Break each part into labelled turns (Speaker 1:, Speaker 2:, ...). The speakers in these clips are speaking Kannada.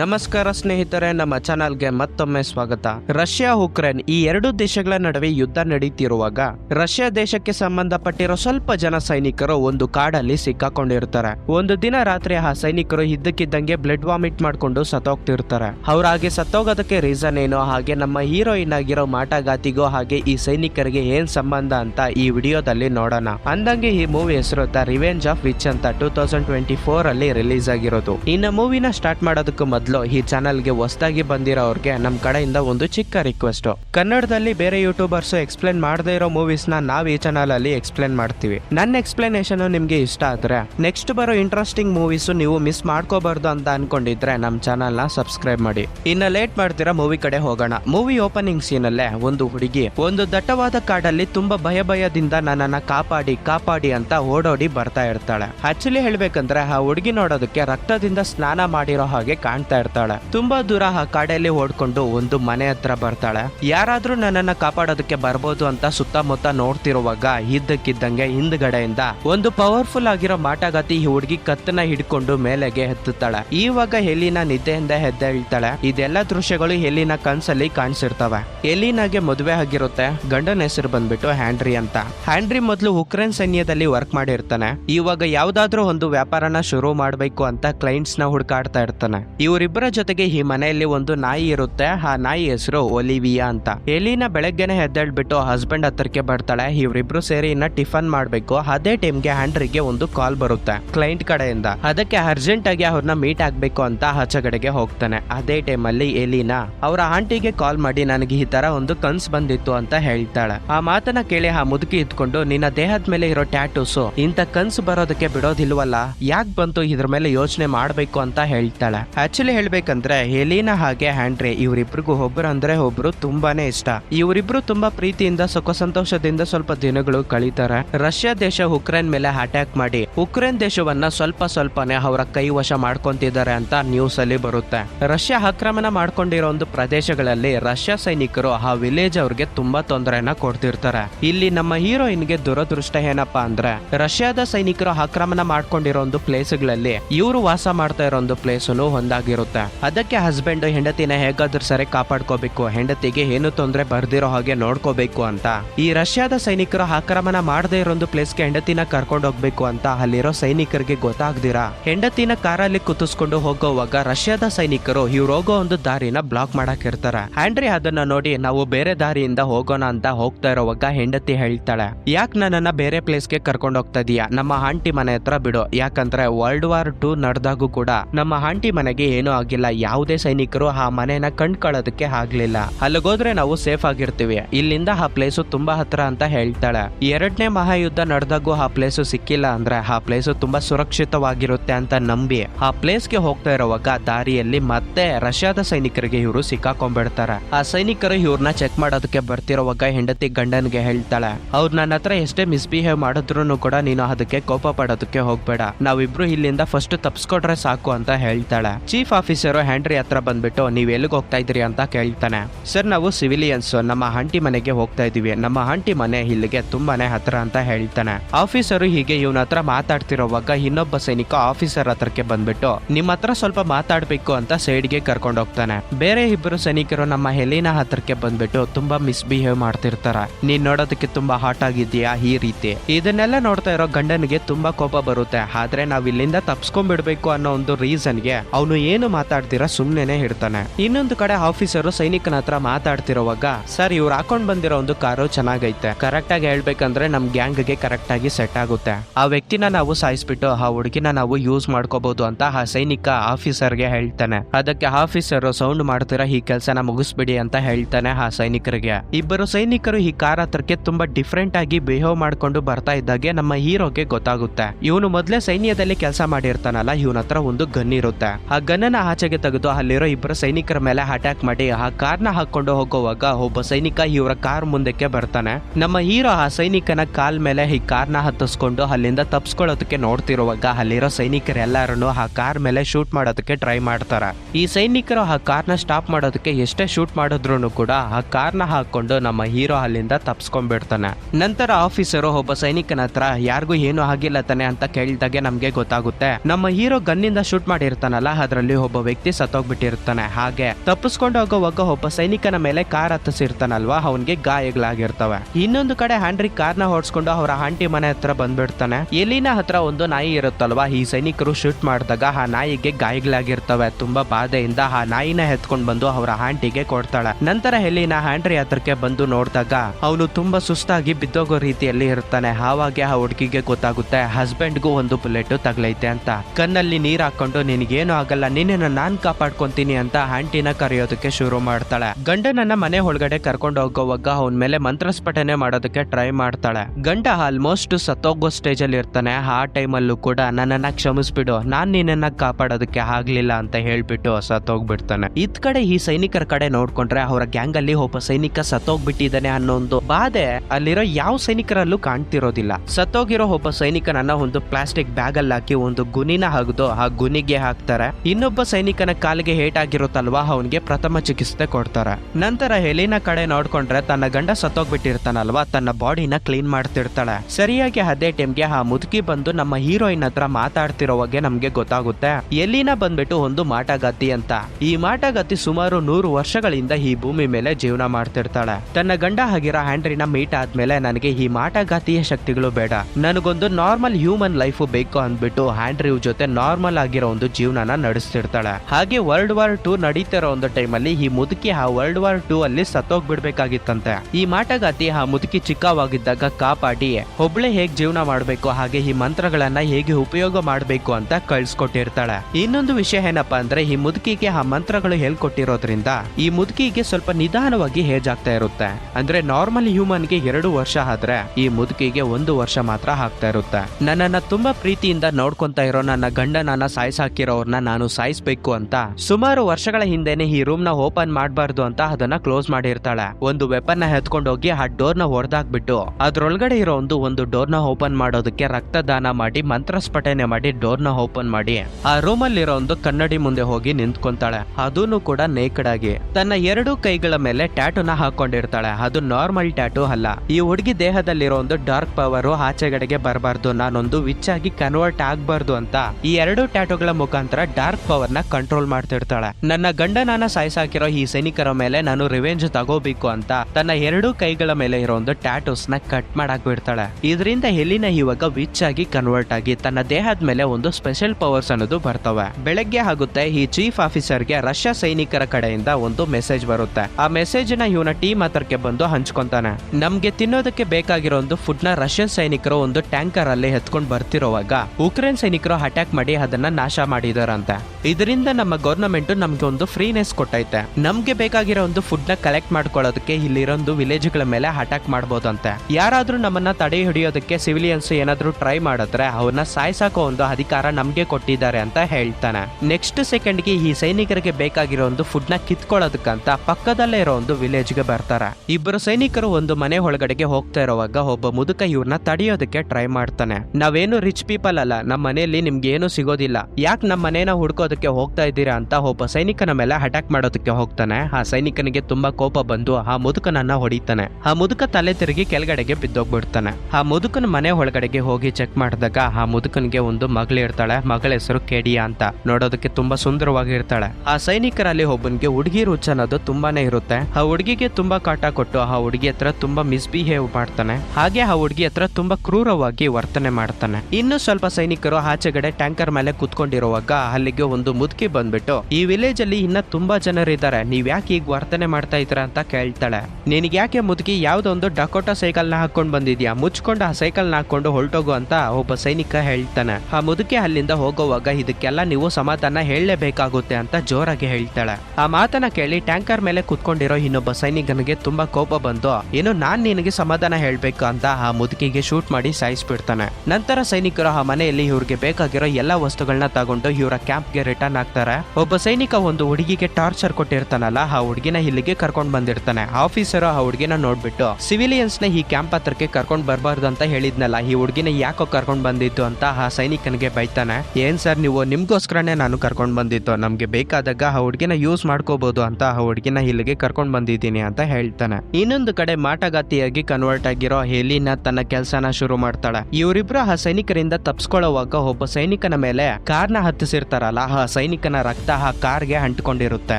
Speaker 1: ನಮಸ್ಕಾರ ಸ್ನೇಹಿತರೆ, ನಮ್ಮ ಚಾನಲ್ಗೆ ಮತ್ತೊಮ್ಮೆ ಸ್ವಾಗತ. ರಷ್ಯಾ, ಉಕ್ರೇನ್ ಈ ಎರಡು ದೇಶಗಳ ನಡುವೆ ಯುದ್ಧ ನಡೀತಿರುವಾಗ ರಷ್ಯಾ ದೇಶಕ್ಕೆ ಸಂಬಂಧಪಟ್ಟಿರೋ ಸ್ವಲ್ಪ ಜನ ಸೈನಿಕರು ಒಂದು ಕಾಡಲ್ಲಿ ಸಿಕ್ಕಾಕೊಂಡಿರ್ತಾರೆ. ಒಂದು ದಿನ ರಾತ್ರಿ ಆ ಸೈನಿಕರು ಇದ್ದಕ್ಕಿದ್ದಂಗೆ ಬ್ಲಡ್ ವಾಮಿಟ್ ಮಾಡ್ಕೊಂಡು ಸತ್ತೋಗ್ತಿರ್ತಾರೆ. ಅವ್ರ ಹಾಗೆ ಸತ್ತೋಗೋದಕ್ಕೆ ರೀಸನ್ ಏನು? ಹಾಗೆ ನಮ್ಮ ಹೀರೋಯಿನ್ ಆಗಿರೋ ಮಾಟಗಾತಿಗೋ ಹಾಗೆ ಈ ಸೈನಿಕರಿಗೆ ಏನ್ ಸಂಬಂಧ ಅಂತ ಈ ವಿಡಿಯೋದಲ್ಲಿ ನೋಡೋಣ. ಅಂದಂಗೆ ಈ ಮೂವಿ ಹೆಸರು ದ ರಿವೆಂಜ್ ಆಫ್ ವಿಚ್ ಅಂತ ಟೂ ತೌಸಂಡ್ ಟ್ವೆಂಟಿ ಫೋರ್ ಅಲ್ಲಿ ರಿಲೀಸ್ ಆಗಿರೋದು. ಇನ್ನು ಮೂವಿನ ಸ್ಟಾರ್ಟ್ ಮಾಡೋದಕ್ಕೂ ಈ ಚಾನಲ್ಗೆ ಹೊಸದಾಗಿ ಬಂದಿರೋರ್ಗೆ ನಮ್ಮ ಕಡೆಯಿಂದ ಒಂದು ಚಿಕ್ಕ ರಿಕ್ವೆಸ್ಟ್ ಕನ್ನಡದಲ್ಲಿ ಬೇರೆ ಯೂಟ್ಯೂಬರ್ಸ್ ಎಕ್ಸ್ಪ್ಲೇನ್ ಮಾಡದೇ ಇರೋ ಮೂವೀಸ್ನ ನಾವ್ ಈ ಚಾನಲ್ ಅಲ್ಲಿ ಎಕ್ಸ್ಪ್ಲೇನ್ ಮಾಡ್ತೀವಿ. ನನ್ನ ಎಕ್ಸ್ಪ್ಲನೇಷನ್ ನಿಮ್ಗೆ ಇಷ್ಟ ಆದ್ರೆ ನೆಕ್ಸ್ಟ್ ಬರೋ ಇಂಟ್ರೆಸ್ಟಿಂಗ್ ಮೂವೀಸ್ ನೀವು ಮಿಸ್ ಮಾಡ್ಕೋಬಾರ್ದು ಅಂತ ಅನ್ಕೊಂಡಿದ್ರೆ ನಮ್ಮ ಚಾನಲ್ನ ಸಬ್ಸ್ಕ್ರೈಬ್ ಮಾಡಿ. ಇನ್ನ ಲೇಟ್ ಮಾಡ್ತೀರಾ ಮೂವಿ ಕಡೆ ಹೋಗೋಣ. ಮೂವಿ ಓಪನಿಂಗ್ ಸೀನ್ ಅಲ್ಲೇ ಒಂದು ಹುಡುಗಿ, ಒಂದು ದಟ್ಟವಾದ ಕಾಡಲ್ಲಿ ತುಂಬಾ ಭಯ ಭಯದಿಂದ ನನ್ನನ್ನ ಕಾಪಾಡಿ ಕಾಪಾಡಿ ಅಂತ ಓಡೋಡಿ ಬರ್ತಾ ಇರ್ತಾಳೆ. ಆಕ್ಚುಲಿ ಹೇಳ್ಬೇಕಂದ್ರೆ ಆ ಹುಡುಗಿ ನೋಡೋದಕ್ಕೆ ರಕ್ತದಿಂದ ಸ್ನಾನ ಮಾಡಿರೋ ಹಾಗೆ ಕಾಣ್ತಾ ಇರ್ತಾಳೆ. ತುಂಬಾ ದೂರ ಆ ಕಾಡಲ್ಲಿ ಓಡ್ಕೊಂಡು ಒಂದು ಮನೆ ಹತ್ರ ಬರ್ತಾಳೆ. ಯಾರಾದ್ರೂ ನನ್ನನ್ನ ಕಾಪಾಡೋದಕ್ಕೆ ಬರ್ಬೋದು ಅಂತ ಸುತ್ತಮುತ್ತ ನೋಡ್ತಿರುವಾಗ ಇದ್ದಕ್ಕಿದ್ದಂಗೆ ಹಿಂದ್ಗಡೆಯಿಂದ ಒಂದು ಪವರ್ಫುಲ್ ಆಗಿರೋ ಮಾಟಗಾತಿ ಈ ಹುಡುಗಿ ಕತ್ತನ ಹಿಡ್ಕೊಂಡು ಮೇಲೆಗೆ ಹತ್ತುತ್ತಾಳೆ ಇವಾಗ ಎಲ್ಲಿನ ನಿದ್ದೆಯಿಂದ ಎದ್ದೇಳ್ತಾಳೆ. ಇದೆಲ್ಲ ದೃಶ್ಯಗಳು ಎಲ್ಲಿನ ಕನ್ಸಲ್ಲಿ ಕಾಣಿಸಿರ್ತವೆ. ಎಲ್ಲಿನಾಗೆ ಮದುವೆ ಆಗಿರುತ್ತೆ? ಗಂಡನ ಹೆಸರು ಬಂದ್ಬಿಟ್ಟು ಹ್ಯಾಂಡ್ರಿ ಅಂತ. ಹ್ಯಾಂಡ್ರಿ ಮೊದಲು ಉಕ್ರೇನ್ ಸೈನ್ಯದಲ್ಲಿ ವರ್ಕ್ ಮಾಡಿರ್ತಾನೆ. ಇವಾಗ ಯಾವ್ದಾದ್ರೂ ಒಂದು ವ್ಯಾಪಾರನ ಶುರು ಮಾಡಬೇಕು ಅಂತ ಕ್ಲೈಂಟ್ಸ್ನ ಹುಡುಕಾಡ್ತಾ ಇರ್ತಾನೆ. ಇವರಿಬ್ಬರ ಜೊತೆಗೆ ಈ ಮನೆಯಲ್ಲಿ ಒಂದು ನಾಯಿ ಇರುತ್ತೆ. ಆ ನಾಯಿ ಹೆಸರು ಒಲಿವಿಯಾ ಅಂತ. ಎಲಿನ ಬೆಳಗ್ಗೆನೆ ಎದ್ದೇಳ್ಬಿಟ್ಟು ಹಸ್ಬೆಂಡ್ ಹತ್ರಕ್ಕೆ ಬರ್ತಾಳೆ. ಇವರಿಬ್ರು ಸೇರಿ ಇನ್ನ ಟಿಫನ್ ಮಾಡ್ಬೇಕು. ಅದೇ ಟೈಮ್ಗೆ ಹ್ಯಾಂಡ್ರಿಗೆ ಒಂದು ಕಾಲ್ ಬರುತ್ತೆ ಕ್ಲೈಂಟ್ ಕಡೆಯಿಂದ. ಅದಕ್ಕೆ ಅರ್ಜೆಂಟ್ ಆಗಿ ಅವ್ರನ್ನ ಮೀಟ್ ಆಗ್ಬೇಕು ಅಂತ ಆಚೆಗಡೆಗೆ ಹೋಗ್ತಾನೆ. ಅದೇ ಟೈಮ್ ಅಲ್ಲಿ ಎಲಿನ ಅವರ ಆಂಟಿಗೆ ಕಾಲ್ ಮಾಡಿ ನನಗೆ ಈ ತರ ಒಂದು ಕನ್ಸ್ ಬಂದಿತ್ತು ಅಂತ ಹೇಳ್ತಾಳೆ. ಆ ಮಾತನ್ನ ಕೇಳಿ ಆ ಮುದುಕಿ ಇದ್ಕೊಂಡು, ನಿನ್ನ ದೇಹದ ಮೇಲೆ ಇರೋ ಟ್ಯಾಟೂಸು ಇಂಥ ಕನ್ಸ್ ಬರೋದಕ್ಕೆ ಬಿಡೋದಿಲ್ವಲ್ಲ? ಯಾಕೆ ಬಂತು ಇದ್ರ ಮೇಲೆ ಯೋಚನೆ ಮಾಡ್ಬೇಕು? ಅಂತ ಹೇಳ್ತಾಳೆ. ಹೇಳ್ಬೇಕಂದ್ರೆ ಹೆಲಿನ ಹಾಗೆ ಹ್ಯಾಂಡ್ರಿ ಇವರಿಬ್ರಿಗೂ ಒಬ್ರು ಅಂದ್ರೆ ಒಬ್ರು ತುಂಬಾನೇ ಇಷ್ಟ. ಇವರಿಬ್ರು ತುಂಬಾ ಪ್ರೀತಿಯಿಂದ, ಸುಖ ಸಂತೋಷದಿಂದ ಸ್ವಲ್ಪ ದಿನಗಳು ಕಳೀತಾರೆ. ರಷ್ಯಾ ದೇಶ ಉಕ್ರೇನ್ ಮೇಲೆ ಅಟ್ಯಾಕ್ ಮಾಡಿ, ಉಕ್ರೇನ್ ದೇಶವನ್ನ ಸ್ವಲ್ಪ ಸ್ವಲ್ಪನೇ ಅವರ ಕೈ ವಶ ಮಾಡ್ಕೊಂತಿದ್ದಾರೆ ಅಂತ ನ್ಯೂಸ್ ಅಲ್ಲಿ ಬರುತ್ತೆ. ರಷ್ಯಾ ಆಕ್ರಮಣ ಮಾಡ್ಕೊಂಡಿರೋ ಒಂದು ಪ್ರದೇಶಗಳಲ್ಲಿ ರಷ್ಯಾ ಸೈನಿಕರು ಆ ವಿಲೇಜ್ ಅವ್ರಿಗೆ ತುಂಬಾ ತೊಂದರೆನ ಕೊಡ್ತಿರ್ತಾರೆ. ಇಲ್ಲಿ ನಮ್ಮ ಹೀರೋಯಿನ್ಗೆ ದುರದೃಷ್ಟ ಏನಪ್ಪಾ ಅಂದ್ರೆ, ರಷ್ಯಾದ ಸೈನಿಕರು ಆಕ್ರಮಣ ಮಾಡ್ಕೊಂಡಿರೋ ಒಂದು ಪ್ಲೇಸ್ಗಳಲ್ಲಿ ಇವರು ವಾಸ ಮಾಡ್ತಾ ಇರೋ ಒಂದು ಪ್ಲೇಸನು ಒಂದಾಗಿರುತ್ತೆ ಅದಕ್ಕೆ ಹಸ್ಬೆಂಡ್ ಹೆಂಡತಿನ ಹೇಗಾದ್ರೂ ಸರಿ ಕಾಪಾಡ್ಕೋಬೇಕು. ಹೆಂಡತಿಗೆ ಏನು ತೊಂದರೆ ಬರ್ದಿರೋ ಹಾಗೆ ನೋಡ್ಕೋಬೇಕು ಅಂತ. ಈ ರಷ್ಯಾದ ಸೈನಿಕರು ಆಕ್ರಮಣ ಮಾಡದೇ ಇರೋ ಒಂದು ಪ್ಲೇಸ್ಗೆ ಹೆಂಡತಿನ ಕರ್ಕೊಂಡು ಹೋಗ್ಬೇಕು ಅಂತ ಅಲ್ಲಿರೋ ಸೈನಿಕರಿಗೆ ಗೊತ್ತಾಗ್ದಿರಾ? ಹೆಂಡತಿನ ಕಾರಲ್ಲಿ ಕುತ್ತಿಸ್ಕೊಂಡು ಹೋಗೋವಾಗ ರಷ್ಯಾದ ಸೈನಿಕರು ಇವ್ರು ಹೋಗೋ ಒಂದು ದಾರಿನ ಬ್ಲಾಕ್ ಮಾಡಕ್ ಇರ್ತಾರೆ. ಆಂಡ್ರಿ ಅದನ್ನ ನೋಡಿ ನಾವು ಬೇರೆ ದಾರಿಯಿಂದ ಹೋಗೋಣ ಅಂತ ಹೋಗ್ತಾ ಇರೋವಾಗ ಹೆಂಡತಿ ಹೇಳ್ತಾಳೆ, ಯಾಕೆ ನನ್ನನ್ನ ಬೇರೆ ಪ್ಲೇಸ್ಗೆ ಕರ್ಕೊಂಡು ಹೋಗ್ತಾ ಇದೀಯಾ? ನಮ್ಮ ಆಂಟಿ ಮನೆ ಹತ್ರ ಬಿಡು. ಯಾಕಂದ್ರೆ ವರ್ಲ್ಡ್ ವಾರ್ ಟೂ ನಡೆದಾಗೂ ಕೂಡ ನಮ್ಮ ಆಂಟಿ ಮನೆಗೆ ಏನೂ ಆಗಿಲ್ಲ. ಯಾವುದೇ ಸೈನಿಕರು ಆ ಮನೆನ ಕಂಡ್ಕೊಳ್ಳೋದಕ್ಕೆ ಆಗ್ಲಿಲ್ಲ. ಅಲ್ಲಿಗೋದ್ರೆ ನಾವು ಸೇಫ್ ಆಗಿರ್ತೀವಿ. ಇಲ್ಲಿಂದ ಆ ಪ್ಲೇಸು ತುಂಬಾ ಹತ್ರ ಅಂತ ಹೇಳ್ತಾಳೆ. ಎರಡನೇ ಮಹಾಯುದ್ಧ ನಡೆದಾಗೂ ಆ ಪ್ಲೇಸು ಸಿಕ್ಕಿಲ್ಲ ಅಂದ್ರೆ ಆ ಪ್ಲೇಸು ತುಂಬಾ ಸುರಕ್ಷಿತವಾಗಿರುತ್ತೆ ಅಂತ ನಂಬಿ. ಆ ಪ್ಲೇಸ್ಗೆ ಹೋಗ್ತಾ ಇರುವಾಗ ದಾರಿಯಲ್ಲಿ ಮತ್ತೆ ರಷ್ಯಾದ ಸೈನಿಕರಿಗೆ ಇವರು ಸಿಕ್ಕಾಕೊಂಡ್ಬಿಡ್ತಾರೆ. ಆ ಸೈನಿಕರು ಇವ್ರನ್ನ ಚೆಕ್ ಮಾಡೋದಕ್ಕೆ ಬರ್ತಿರುವಾಗ ಹೆಂಡತಿ ಗಂಡನ್ಗೆ ಹೇಳ್ತಾಳೆ, ಅವ್ರು ನನ್ನ ಹತ್ರ ಎಷ್ಟೇ ಮಿಸ್ಬಿಹೇವ್ ಮಾಡಿದ್ರು ಕೂಡ ನೀನು ಅದಕ್ಕೆ ಕೋಪ ಪಡೋದಕ್ಕೆ ಹೋಗ್ಬೇಡ. ನಾವಿಬ್ರು ಇಲ್ಲಿಂದ ಫಸ್ಟ್ ತಪ್ಸ್ಕೊಟ್ರೆ ಸಾಕು ಅಂತ ಹೇಳ್ತಾಳೆ. ಚೀಫ್ ಆಫೀಸರ್ ಹ್ಯಾಂಡ್ರಿ ಹತ್ರ ಬಂದ್ಬಿಟ್ಟು, ನೀವು ಎಲ್ಲಿಗೆ ಹೋಗ್ತಾ ಇದ್ರಿ ಅಂತ ಕೇಳ್ತಾನೆ. ಸರ್, ನಾವು ಸಿವಿಲಿಯನ್ಸ್ ನಮ್ಮ ಆಂಟಿ ಮನೆಗೆ ಹೋಗ್ತಾ ಇದೀವಿ ನಮ್ಮ ಆಂಟಿ ಮನೆ ಇಲ್ಲಿಗೆ ತುಂಬಾನೇ ಹತ್ರ ಅಂತ ಹೇಳ್ತಾನೆ. ಆಫೀಸರು ಹೀಗೆ ಇವನ ಹತ್ರ ಮಾತಾಡ್ತಿರೋವಾಗ ಇನ್ನೊಬ್ಬ ಸೈನಿಕ ಆಫೀಸರ್ ಹತ್ರಕ್ಕೆ ಬಂದ್ಬಿಟ್ಟು ನಿಮ್ಮ ಹತ್ರ ಸ್ವಲ್ಪ ಮಾತಾಡ್ಬೇಕು ಅಂತ ಸೈಡ್ಗೆ ಕರ್ಕೊಂಡು ಹೋಗ್ತಾನೆ. ಬೇರೆ ಇಬ್ಬರು ಸೈನಿಕರು ನಮ್ಮ ಹೆಲಿನ ಹತ್ರಕ್ಕೆ ಬಂದ್ಬಿಟ್ಟು ತುಂಬಾ ಮಿಸ್ಬಿಹೇವ್ ಮಾಡ್ತಿರ್ತಾರ. ನೀನ್ ನೋಡೋದಕ್ಕೆ ತುಂಬಾ ಹಾಟ್ ಆಗಿದ್ಯಾ ಈ ರೀತಿ? ಇದನ್ನೆಲ್ಲ ನೋಡ್ತಾ ಇರೋ ಗಂಡನಿಗೆ ತುಂಬಾ ಕೋಪ ಬರುತ್ತೆ. ಆದ್ರೆ ನಾವ್ ಇಲ್ಲಿಂದ ತಪ್ಸ್ಕೊಂಡ್ಬಿಡ್ಬೇಕು ಅನ್ನೋ ಒಂದು ರೀಸನ್ಗೆ ಅವನು ಏನು ಮಾತಾಡ್ತೀರಾ ಸುಮ್ನೆನೆ ಹಿಡ್ತಾನೆ ಇನ್ನೊಂದು ಕಡೆ ಆಫೀಸರು ಸೈನಿಕನ ಹತ್ರ ಮಾತಾಡ್ತಿರೋವಾಗ, ಸರ್, ಇವ್ರು ಹಾಕೊಂಡ್ ಬಂದಿರೋ ಒಂದು ಕಾರು ಚೆನ್ನಾಗೈತೆ. ಕರೆಕ್ಟ್ ಆಗಿ ಹೇಳ್ಬೇಕಂದ್ರೆ ನಮ್ ಗ್ಯಾಂಗ್ಗೆ ಕರೆಕ್ಟ್ ಆಗಿ ಸೆಟ್ ಆಗುತ್ತೆ. ಆ ವ್ಯಕ್ತಿನ ನಾವು ಸಾಯಿಸ್ಬಿಟ್ಟು, ಆ ಹುಡುಗಿನ ನಾವು ಯೂಸ್ ಮಾಡ್ಕೋಬಹುದು ಅಂತ ಆ ಸೈನಿಕ ಆಫೀಸರ್ಗೆ ಹೇಳ್ತಾನೆ. ಅದಕ್ಕೆ ಆಫೀಸರ್, ಸೌಂಡ್ ಮಾಡ್ತೀರಾ? ಈ ಕೆಲಸನ ಮುಗಿಸ್ಬಿಡಿ ಅಂತ ಹೇಳ್ತಾನೆ ಆ ಸೈನಿಕರಿಗೆ. ಇಬ್ಬರು ಸೈನಿಕರು ಈ ಕಾರ್ ಹತ್ರಕ್ಕೆ ತುಂಬಾ ಡಿಫ್ರೆಂಟ್ ಆಗಿ ಬಿಹೇವ್ ಮಾಡ್ಕೊಂಡು ಬರ್ತಾ ಇದ್ದಾಗೆ ನಮ್ಮ ಹೀರೋಗೆ ಗೊತ್ತಾಗುತ್ತೆ. ಇವನು ಮೊದ್ಲೇ ಸೈನ್ಯದಲ್ಲಿ ಕೆಲಸ ಮಾಡಿರ್ತಾನಲ್ಲ ಇವನ ಹತ್ರ ಒಂದು ಗನ್ ಇರುತ್ತೆ. ಆ ಗನ್ನನ ಆಚೆಗೆ ತೆಗೆದು ಅಲ್ಲಿರೋ ಇಬ್ಬರು ಸೈನಿಕರ ಮೇಲೆ ಅಟ್ಯಾಕ್ ಮಾಡಿ, ಆ ಕಾರ್ನ ಹಾಕೊಂಡು ಹೋಗುವಾಗ ಒಬ್ಬ ಸೈನಿಕ ಇವರ ಕಾರ್ ಮುಂದಕ್ಕೆ ಬರ್ತಾನೆ. ನಮ್ಮ ಹೀರೋ ಆ ಸೈನಿಕನ ಕಾಲ್ ಮೇಲೆ ಈ ಕಾರ್ನ ಹತ್ತಿಸ್ಕೊಂಡು ಅಲ್ಲಿಂದ ತಪ್ಸ್ಕೊಳ್ಳೋದಕ್ಕೆ ನೋಡ್ತಿರುವಾಗ ಅಲ್ಲಿರೋ ಸೈನಿಕರೆಲ್ಲರನ್ನು ಆ ಕಾರ್ ಮೇಲೆ ಶೂಟ್ ಮಾಡೋದಕ್ಕೆ ಟ್ರೈ ಮಾಡ್ತಾರ. ಈ ಸೈನಿಕರು ಆ ಕಾರ್ನ ಸ್ಟಾಪ್ ಮಾಡೋದಕ್ಕೆ ಎಷ್ಟೇ ಶೂಟ್ ಮಾಡಿದ್ರು ಕೂಡ ಆ ಕಾರ್ನ ಹಾಕೊಂಡು ನಮ್ಮ ಹೀರೋ ಅಲ್ಲಿಂದ ತಪ್ಸ್ಕೊಂಡ್ಬಿಡ್ತಾನೆ. ನಂತರ ಆಫೀಸರು ಒಬ್ಬ ಸೈನಿಕನ ಹತ್ರ, ಯಾರಿಗೂ ಏನು ಆಗಿಲ್ಲ ತಾನೆ ಅಂತ ಕೇಳಿದಾಗೆ ನಮ್ಗೆ ಗೊತ್ತಾಗುತ್ತೆ. ನಮ್ಮ ಹೀರೋ ಗನ್ನಿಂದ ಶೂಟ್ ಮಾಡಿರ್ತಾನಲ್ಲ, ಅದರಲ್ಲಿ ಒಬ್ಬ ವ್ಯಕ್ತಿ ಸತ್ತೋಗ್ಬಿಟ್ಟಿರ್ತಾನೆ ಹಾಗೆ ತಪ್ಪಿಸ್ಕೊಂಡು ಹೋಗುವಾಗ ಒಬ್ಬ ಸೈನಿಕನ ಮೇಲೆ ಕಾರ್ ಹತ್ತಿಸಿರ್ತಾನಲ್ವಾ? ಅವನ್ಗೆ ಗಾಯಗಳಾಗಿರ್ತವೆ. ಇನ್ನೊಂದು ಕಡೆ ಹ್ಯಾಂಡ್ರಿ ಕಾರ್ನ ಹೊಡ್ಸ್ಕೊಂಡು ಅವರ ಆಂಟಿ ಮನೆ ಹತ್ರ ಬಂದ್ಬಿಡ್ತಾನೆ. ಎಲ್ಲಿನ ಹತ್ರ ಒಂದು ನಾಯಿ ಇರುತ್ತಲ್ವಾ? ಈ ಸೈನಿಕರು ಶೂಟ್ ಮಾಡಿದಾಗ ಆ ನಾಯಿಗೆ ಗಾಯಗಳಾಗಿರ್ತವೆ. ತುಂಬಾ ಬಾಧೆಯಿಂದ ಆ ನಾಯಿನ ಎತ್ಕೊಂಡ್ ಬಂದು ಅವರ ಆಂಟಿಗೆ ಕೊಡ್ತಾಳೆ. ನಂತರ ಎಲ್ಲಿನ ಹ್ಯಾಂಡ್ರಿ ಹತ್ರಕ್ಕೆ ಬಂದು ನೋಡಿದಾಗ ಅವನು ತುಂಬಾ ಸುಸ್ತಾಗಿ ಬಿದ್ದೋಗೋ ರೀತಿಯಲ್ಲಿ ಇರ್ತಾನೆ. ಆವಾಗ ಆ ಹುಡುಗಿಗೆ ಗೊತ್ತಾಗುತ್ತೆ, ಹಸ್ಬೆಂಡ್ಗೂ ಒಂದು ಬುಲೆಟ್ ತಗಲೈತೆ ಅಂತ. ಕಣ್ಣಲ್ಲಿ ನೀರ್ ಹಾಕೊಂಡು, ನಿನಗೇನು ಆಗಲ್ಲ ನಿನ್ನ ನಾನ್ ಕಾಪಾಡ್ಕೊಂತೀನಿ ಅಂತ ಆಂಟಿನ ಕರೆಯೋದಕ್ಕೆ ಶುರು ಮಾಡ್ತಾಳೆ. ಗಂಡನನ್ನ ಮನೆ ಒಳಗಡೆ ಕರ್ಕೊಂಡು ಹೋಗೋವಾಗ ಅವನ ಮೇಲೆ ಮಂತ್ರಸ್ಫಟನೆ ಮಾಡೋದಕ್ಕೆ ಟ್ರೈ ಮಾಡ್ತಾಳೆ. ಗಂಡ ಆಲ್ಮೋಸ್ಟ್ ಸತ್ತೋಗೋ ಸ್ಟೇಜ್ ಅಲ್ಲಿ ಇರ್ತಾನೆ. ಆ ಟೈಮಲ್ಲೂ ಕೂಡ ನನ್ನನ್ನ ಕ್ಷಮಿಸ್ಬಿಡು. ನಾನ್ ನಿನ್ನನ್ನ ಕಾಪಾಡೋದಕ್ಕೆ ಆಗ್ಲಿಲ್ಲ ಅಂತ ಹೇಳ್ಬಿಟ್ಟು ಸತ್ತೋಗ್ಬಿಡ್ತಾನೆ. ಇದ್ ಕಡೆ ಈ ಸೈನಿಕರ ಕಡೆ ನೋಡ್ಕೊಂಡ್ರೆ ಅವರ ಗ್ಯಾಂಗ್ ಅಲ್ಲಿ ಒಬ್ಬ ಸೈನಿಕ ಸತ್ತೋಗ್ಬಿಟ್ಟಿದ್ದಾನೆ ಅನ್ನೋ ಒಂದು ಬಾಧೆ ಅಲ್ಲಿರೋ ಯಾವ ಸೈನಿಕರಲ್ಲೂ ಕಾಣ್ತಿರೋದಿಲ್ಲ. ಸತ್ತೋಗಿರೋ ಒಬ್ಬ ಸೈನಿಕನನ್ನ ಒಂದು ಪ್ಲಾಸ್ಟಿಕ್ ಬ್ಯಾಗ್ ಅಲ್ಲಿ ಹಾಕಿ ಒಂದು ಗುನಿನ ಹಗ್ದು ಆ ಗುನಿಗೆ ಹಾಕ್ತಾರೆ. ಇನ್ನೊಬ್ಬ ಸೈನಿಕನ ಕಾಲಿಗೆ ಹೇಟ್ ಆಗಿರುತ್ತಲ್ವಾ ಅವನಿಗೆ ಪ್ರಥಮ ಚಿಕಿತ್ಸೆ ಕೊಡ್ತಾರೆ. ನಂತರ ಹೆಲಿನ ಕಡೆ ನೋಡ್ಕೊಂಡ್ರೆ ತನ್ನ ಗಂಡ ಸತ್ತೋಗ್ಬಿಟ್ಟಿರ್ತಾನಲ್ವಾ? ತನ್ನ ಬಾಡಿನ ಕ್ಲೀನ್ ಮಾಡ್ತಿರ್ತಾಳೆ. ಸರಿಯಾಗಿ ಅದೇ ಟೈಮ್ಗೆ ಆ ಮುದುಕಿ ಬಂದು ನಮ್ಮ ಹೀರೋಯಿನ್ ಹತ್ರ ಮಾತಾಡ್ತಿರೋವಾಗೆ ನಮ್ಗೆ ಗೊತ್ತಾಗುತ್ತೆ. ಎಲ್ಲಿನ ಬಂದ್ಬಿಟ್ಟು ಒಂದು ಮಾಟಗಾತಿ ಅಂತ. ಈ ಮಾಟಗಾತಿ ಸುಮಾರು ನೂರು ವರ್ಷಗಳಿಂದ ಈ ಭೂಮಿ ಮೇಲೆ ಜೀವನ ಮಾಡ್ತಿರ್ತಾಳೆ. ತನ್ನ ಗಂಡ ಆಗಿರೋ ಹ್ಯಾಂಡ್ರಿನ ಮೀಟ್ ಆದ್ಮೇಲೆ ನನಗೆ ಈ ಮಾಟಗಾತಿಯ ಶಕ್ತಿಗಳು ಬೇಡ. ನನಗೊಂದು ನಾರ್ಮಲ್ ಹ್ಯೂಮನ್ ಲೈಫ್ ಬೇಕು ಅಂದ್ಬಿಟ್ಟು ಹ್ಯಾಂಡ್ರಿವ್ ಜೊತೆ ನಾರ್ಮಲ್ ಆಗಿರೋ ಒಂದು ಜೀವನನ ನಡೆಸ್ತಿರ್ತಾಳೆ. ಹಾಗೆ ವರ್ಲ್ಡ್ ವಾರ್ ಟೂ ನಡೀತಿರೋ ಒಂದು ಟೈಮಲ್ಲಿ ಈ ಮುದುಕಿ ಆ ವರ್ಲ್ಡ್ ವಾರ್ ಟೂ ಅಲ್ಲಿ ಸತ್ತೋಗ್ಬಿಡ್ಬೇಕಾಗಿತ್ತಂತೆ. ಈ ಮಾಟಗಾತಿ ಆ ಮುದುಕಿ ಚಿಕ್ಕವಾಗಿದ್ದಾಗ ಕಾಪಾಡಿ, ಒಬ್ಳೆ ಹೇಗ್ ಜೀವನ ಮಾಡ್ಬೇಕು, ಹಾಗೆ ಈ ಮಂತ್ರಗಳನ್ನ ಹೇಗೆ ಉಪಯೋಗ ಮಾಡ್ಬೇಕು ಅಂತ ಕಳ್ಸಿಕೊಟ್ಟಿರ್ತಾಳೆ. ಇನ್ನೊಂದು ವಿಷಯ ಏನಪ್ಪಾ ಅಂದ್ರೆ ಈ ಮುದುಕಿಗೆ ಆ ಮಂತ್ರಗಳು ಹೇಳ್ಕೊಟ್ಟಿರೋದ್ರಿಂದ ಈ ಮುದುಕಿಗೆ ಸ್ವಲ್ಪ ನಿಧಾನವಾಗಿ ಹೇಜ್ ಇರುತ್ತೆ. ಅಂದ್ರೆ ನಾರ್ಮಲ್ ಹ್ಯೂಮನ್ಗೆ ಎರಡು ವರ್ಷ ಆದ್ರೆ ಈ ಮುದುಕಿಗೆ ಒಂದು ವರ್ಷ ಮಾತ್ರ ಆಗ್ತಾ ಇರುತ್ತೆ. ನನ್ನನ್ನ ತುಂಬಾ ಪ್ರೀತಿಯಿಂದ ನೋಡ್ಕೊಂತ ಇರೋ ನನ್ನ ಗಂಡನನ್ನ ಸಾಯಿಸಾಕಿರೋರ್ನ ನಾನು ಸಾಯಿಸ್ಬೇಕು ಅಂತ. ಸುಮಾರು ವರ್ಷಗಳ ಹಿಂದೆನೆ ಈ ರೂಮ್ನ ಓಪನ್ ಮಾಡಬಾರ್ದು ಅಂತ ಅದನ್ನ ಕ್ಲೋಸ್ ಮಾಡಿರ್ತಾಳೆ. ಒಂದು ವೆಪನ್ನ ಹೋಗಿ ಆ ಡೋರ್ನ ಹೊಡೆದಾಕ್ಬಿಟ್ಟು ಅದ್ರೊಳಗಡೆ ಇರೋ ಒಂದು ಒಂದು ಡೋರ್ನ ಓಪನ್ ಮಾಡೋದಕ್ಕೆ ರಕ್ತದಾನ ಮಾಡಿ ಮಂತ್ರ ಸ್ಫಟನೆ ಮಾಡಿ ಡೋರ್ನ ಓಪನ್ ಮಾಡಿ. ಆ ರೂಮ್ ಅಲ್ಲಿರೋ ಒಂದು ಕನ್ನಡಿ ಮುಂದೆ ಹೋಗಿ ನಿಂತ್ಕೊಂತಾಳೆ. ಅದೂನು ಕೂಡ ನೇಕಡ್ ಆಗಿ. ತನ್ನ ಎರಡು ಕೈಗಳ ಮೇಲೆ ಟ್ಯಾಟೂನ ಹಾಕೊಂಡಿರ್ತಾಳೆ. ಅದು ನಾರ್ಮಲ್ ಟ್ಯಾಟೂ ಅಲ್ಲ. ಈ ಹುಡುಗಿ ದೇಹದಲ್ಲಿರೋ ಒಂದು ಡಾರ್ಕ್ ಪವರ್ ಆಚೆಗಡೆಗೆ ಬರಬಾರ್ದು. ನಾನೊಂದು ವಿಚ್ ಆಗಿ ಕನ್ವರ್ಟ್ ಆಗ್ಬಾರ್ದು ಅಂತ ಈ ಎರಡು ಟ್ಯಾಟೂಗಳ ಮುಖಾಂತರ ಡಾರ್ಕ್ ಪವರ್ ನ ಕಂಟ್ರೋಲ್ ಮಾಡ್ತಿರ್ತಾಳೆ ನನ್ನ ಗಂಡನನ್ನ ಸಾಯಿಸಾಕಿರೋ ಈ ಸೈನಿಕರ ಮೇಲೆ ನಾನು ರಿವೆಂಜ್ ತಗೋಬೇಕು ಅಂತ ತನ್ನ ಎರಡು ಕೈಗಳ ಮೇಲೆ ಇರೋ ಒಂದು ಟ್ಯಾಟೂಸ್ನ ಕಟ್ ಮಾಡಾಕ್ ಬಿಡ್ತಾಳೆ ಇದರಿಂದ ಹೆಲಿನ ಇವಾಗ ವಿಚ್ ಆಗಿ ಕನ್ವರ್ಟ್ ಆಗಿ ತನ್ನ ದೇಹದ ಮೇಲೆ ಒಂದು ಸ್ಪೆಷಲ್ ಪವರ್ಸ್ ಅನ್ನೋದು ಬರ್ತವೆ. ಬೆಳಗ್ಗೆ ಆಗುತ್ತೆ ಈ ಚೀಫ್ ಆಫೀಸರ್ಗೆ ರಷ್ಯಾ ಸೈನಿಕರ ಕಡೆಯಿಂದ ಒಂದು ಮೆಸೇಜ್ ಬರುತ್ತೆ. ಆ ಮೆಸೇಜ್ನ ಇವನ ಟೀಮ್ ಹತ್ರಕ್ಕೆ ಬಂದು ಹಂಚ್ಕೊಂತಾನೆ. ನಮ್ಗೆ ತಿನ್ನೋದಕ್ಕೆ ಬೇಕಾಗಿರೋ ಒಂದು ಫುಡ್ನ ರಷ್ಯನ್ ಸೈನಿಕರು ಒಂದು ಟ್ಯಾಂಕರ್ ಅಲ್ಲಿ ಎತ್ಕೊಂಡು ಬರ್ತಿರೋವಾಗ ಉಕ್ರೇನ್ ಸೈನಿಕರು ಅಟ್ಯಾಕ್ ಮಾಡಿ ಅದನ್ನ ನಾಶ ಮಾಡಿದಾರಂತೆ. ಇದರಿಂದ ನಮ್ಮ ಗೌರ್ನಮೆಂಟ್ ನಮ್ಗೆ ಒಂದು ಫ್ರೀನೆಸ್ ಕೊಟ್ಟೈತೆ. ನಮ್ಗೆ ಬೇಕಾಗಿರೋ ಒಂದು ಫುಡ್ನ ಕಲೆಕ್ಟ್ ಮಾಡ್ಕೊಳ್ಳೋದಕ್ಕೆ ಇಲ್ಲಿರೊಂದು ವಿಲೇಜ್ಗಳ ಮೇಲೆ ಅಟ್ಯಾಕ್ ಮಾಡಬಹುದಂತೆ ಯಾರಾದ್ರೂ ನಮ್ಮನ್ನ ತಡೆ ಹಿಡಿಯೋದಕ್ಕೆ ಸಿವಿಲಿಯನ್ಸ್ ಏನಾದ್ರೂ ಟ್ರೈ ಮಾಡಿದ್ರೆ ಅವನ್ನ ಸಾಯಿಸಾಕೋ ಒಂದು ಅಧಿಕಾರ ನಮ್ಗೆ ಕೊಟ್ಟಿದ್ದಾರೆ ಅಂತ ಹೇಳ್ತಾನೆ. ನೆಕ್ಸ್ಟ್ ಸೆಕೆಂಡ್ಗೆ ಈ ಸೈನಿಕರಿಗೆ ಬೇಕಾಗಿರೋ ಒಂದು ಫುಡ್ನ ಕಿತ್ಕೊಳ್ಳೋದಕ್ಕಂತ ಪಕ್ಕದಲ್ಲೇ ಇರೋ ಒಂದು ವಿಲೇಜ್ಗೆ ಬರ್ತಾರೆ. ಇಬ್ಬರು ಸೈನಿಕರು ಒಂದು ಮನೆ ಒಳಗಡೆಗೆ ಹೋಗ್ತಾ ಇರುವಾಗ ಒಬ್ಬ ಮುದುಕ ಇವ್ರನ್ನ ತಡೆಯೋದಕ್ಕೆ ಟ್ರೈ ಮಾಡ್ತಾನೆ. ನಾವೇನು ರಿಚ್ ಪೀಪಲ್ ಅಲ್ಲ ನಮ್ಮ ಮನೆಯಲ್ಲಿ ನಿಮ್ಗೆ ಏನು ಸಿಗೋದಿಲ್ಲ. ಯಾಕೆ ನಮ್ಮ ಮನೇನ ಹುಡ್ಕೋದಕ್ಕೆ ಹೋಗ್ತಾ ಇದ್ದೀರಾ ಅಂತ ಒಬ್ಬ ಸೈನಿಕನ ಮೇಲೆ ಅಟ್ಯಾಕ್ ಮಾಡೋದಕ್ಕೆ ಹೋಗ್ತಾನೆ. ಆ ಸೈನಿಕನಿಗೆ ತುಂಬಾ ಕೋಪ ಬಂದು ಆ ಮುದುಕನನ್ನ ಹೊಡಿತಾನೆ. ಆ ಮುದುಕ ತಲೆ ತಿರುಗಿ ಕೆಳಗಡೆಗೆ ಬಿದ್ದೋಗ್ಬಿಡ್ತಾನೆ. ಆ ಮುದುಕನ ಮನೆ ಒಳಗಡೆಗೆ ಹೋಗಿ ಚೆಕ್ ಮಾಡಿದಾಗ ಆ ಮುದುಕನಿಗೆ ಒಂದು ಮಗಳು ಇರ್ತಾಳೆ. ಮಗಳ ಹೆಸರು ಕೆಡಿಯಾ ಅಂತ. ನೋಡೋದಕ್ಕೆ ತುಂಬಾ ಸುಂದರವಾಗಿ ಇರ್ತಾಳೆ. ಆ ಸೈನಿಕರಲ್ಲಿ ಒಬ್ಬನಿಗೆ ಹುಡುಗಿ ರುಚಿ ಅನ್ನೋದು ತುಂಬಾನೇ ಇರುತ್ತೆ. ಆ ಹುಡುಗಿಗೆ ತುಂಬಾ ಕಾಟ ಕೊಟ್ಟು ಆ ಹುಡುಗಿ ಹತ್ರ ತುಂಬಾ ಮಿಸ್ಬಿಹೇವ್ ಮಾಡ್ತಾನೆ. ಹಾಗೆ ಆ ಹುಡುಗಿ ಹತ್ರ ತುಂಬಾ ಕ್ರೂರವಾಗಿ ವರ್ತನೆ ಮಾಡ್ತಾನೆ. ಇನ್ನು ಸ್ವಲ್ಪ ಸೈನಿಕರು ಆಚೆಗಡೆ ಟ್ಯಾಂಕರ್ ಮೇಲೆ ಕುತ್ಕೊಂಡಿರುವಾಗ ಅಲ್ಲಿಗೆ ಒಂದು ಮುದುಕಿ ಬಂದ್ಬಿಟ್ಟು, ಈ ವಿಲೇಜ್ ಅಲ್ಲಿ ಇನ್ನ ತುಂಬಾ ಜನರಿದ್ದಾರೆ, ನೀವ್ ಯಾಕೆ ಈಗ ವರ್ತನೆ ಮಾಡ್ತಾ ಇದ್ದೀರಾ ಅಂತ ಕೇಳ್ತಾಳೆ. ನಿನಗೆ ಯಾಕೆ ಮುದುಕಿ ಯಾವ್ದೊಂದು ಡಕೋಟಾ ಸೈಕಲ್ನ ಹಾಕೊಂಡ್ ಬಂದಿದ್ಯಾ? ಮುಚ್ಕೊಂಡು ಆ ಸೈಕಲ್ನ ಹಾಕೊಂಡು ಹೊರಟೋಗು ಅಂತ ಒಬ್ಬ ಸೈನಿಕ ಹೇಳ್ತಾನೆ. ಆ ಮುದುಕಿ ಅಲ್ಲಿಂದ ಹೋಗುವಾಗ ಇದಕ್ಕೆಲ್ಲ ನೀವು ಸಮಾಧಾನ ಹೇಳಲೇಬೇಕಾಗುತ್ತೆ ಅಂತ ಜೋರಾಗಿ ಹೇಳ್ತಾಳೆ. ಆ ಮಾತನ್ನ ಕೇಳಿ ಟ್ಯಾಂಕರ್ ಮೇಲೆ ಕುತ್ಕೊಂಡಿರೋ ಇನ್ನೊಬ್ಬ ಸೈನಿಕನಿಗೆ ತುಂಬಾ ಕೋಪ ಬಂದು, ಏನು ನಾನ್ ನಿನಗೆ ಸಮಾಧಾನ ಹೇಳ್ಬೇಕು ಅಂತ ಆ ಮುದುಕಿಗೆ ಶೂಟ್ ಮಾಡಿ ಸಾಯಿಸ್ಬಿಡ್ತಾನೆ. ನಂತರ ಸೈನಿಕರು ಆ ಮನೆಯಲ್ಲಿ ಇವ್ರಿಗೆ ಬೇಕಾಗಿರೋ ಎಲ್ಲಾ ವಸ್ತುಗಳನ್ನ ತಗೊಂಡು ಇವರ ಕ್ಯಾಂಪ್ಗೆ ರಿಟರ್ನ್ ಆಗ್ತಾರೆ. ಒಬ್ಬ ಸೈನಿಕ ಒಂದು ಹುಡುಗಿಗೆ ಟಾರ್ಚರ್ ಕೊಟ್ಟಿರ್ತಾನಲ್ಲ, ಆ ಹುಡುಗಿನ ಇಲ್ಲಿಗೆ ಕರ್ಕೊಂಡ್ ಬಂದಿರ್ತಾನೆ. ಆಫೀಸರ್ ಆ ಹುಡುಗಿನ ನೋಡ್ಬಿಟ್ಟು ಸಿವಿಲಿಯನ್ಸ್ನ ಈ ಕ್ಯಾಂಪ್ ಹತ್ರಕ್ಕೆ ಕರ್ಕೊಂಡ್ ಬರಬಾರ್ದು ಅಂತ ಹೇಳಿದ್ನಲ್ಲ, ಈ ಹುಡುಗಿನ ಯಾಕೋ ಕರ್ಕೊಂಡ್ ಬಂದಿತ್ತು ಅಂತ ಆ ಸೈನಿಕನಿಗೆ ಬೈತಾನೆ. ಏನ್ ಸರ್ ನೀವು? ನಿಮ್ಗೋಸ್ಕರನೇ ನಾನು ಕರ್ಕೊಂಡ್ ಬಂದಿದ್ದು. ನಮ್ಗೆ ಬೇಕಾದಾಗ ಆ ಹುಡುಗಿನ ಯೂಸ್ ಮಾಡ್ಕೋಬಹುದು ಅಂತ ಆ ಹುಡುಗಿನ ಇಲ್ಲಿಗೆ ಕರ್ಕೊಂಡ್ ಬಂದಿದ್ದೀನಿ ಅಂತ ಹೇಳ್ತಾನೆ. ಇನ್ನೊಂದು ಕಡೆ ಮಾಟಗಾತಿಯಾಗಿ ಕನ್ವರ್ಟ್ ಆಗಿರೋ ಹೆಲಿನ ತನ್ನ ಕೆಲಸನ ಶುರು ಮಾಡ್ತಾಳೆ. ಇವರಿಬ್ರು ಆ ಸೈನಿಕರಿಂದ ತಪ್ಸ್ಕೊಳ್ಳೋವಾಗ ಒಬ್ಬ ಸೈನಿಕನ ಮೇಲೆ ಕಾರ್ನ ಹತ್ತಿಸಿರ್ತಾರಲ್ಲ, ಆ ಸೈನಿಕನ ರಕ್ತ ಆ ಕಾರ್ಗೆ ಅಂಟ್ಕೊಂಡಿರುತ್ತೆ.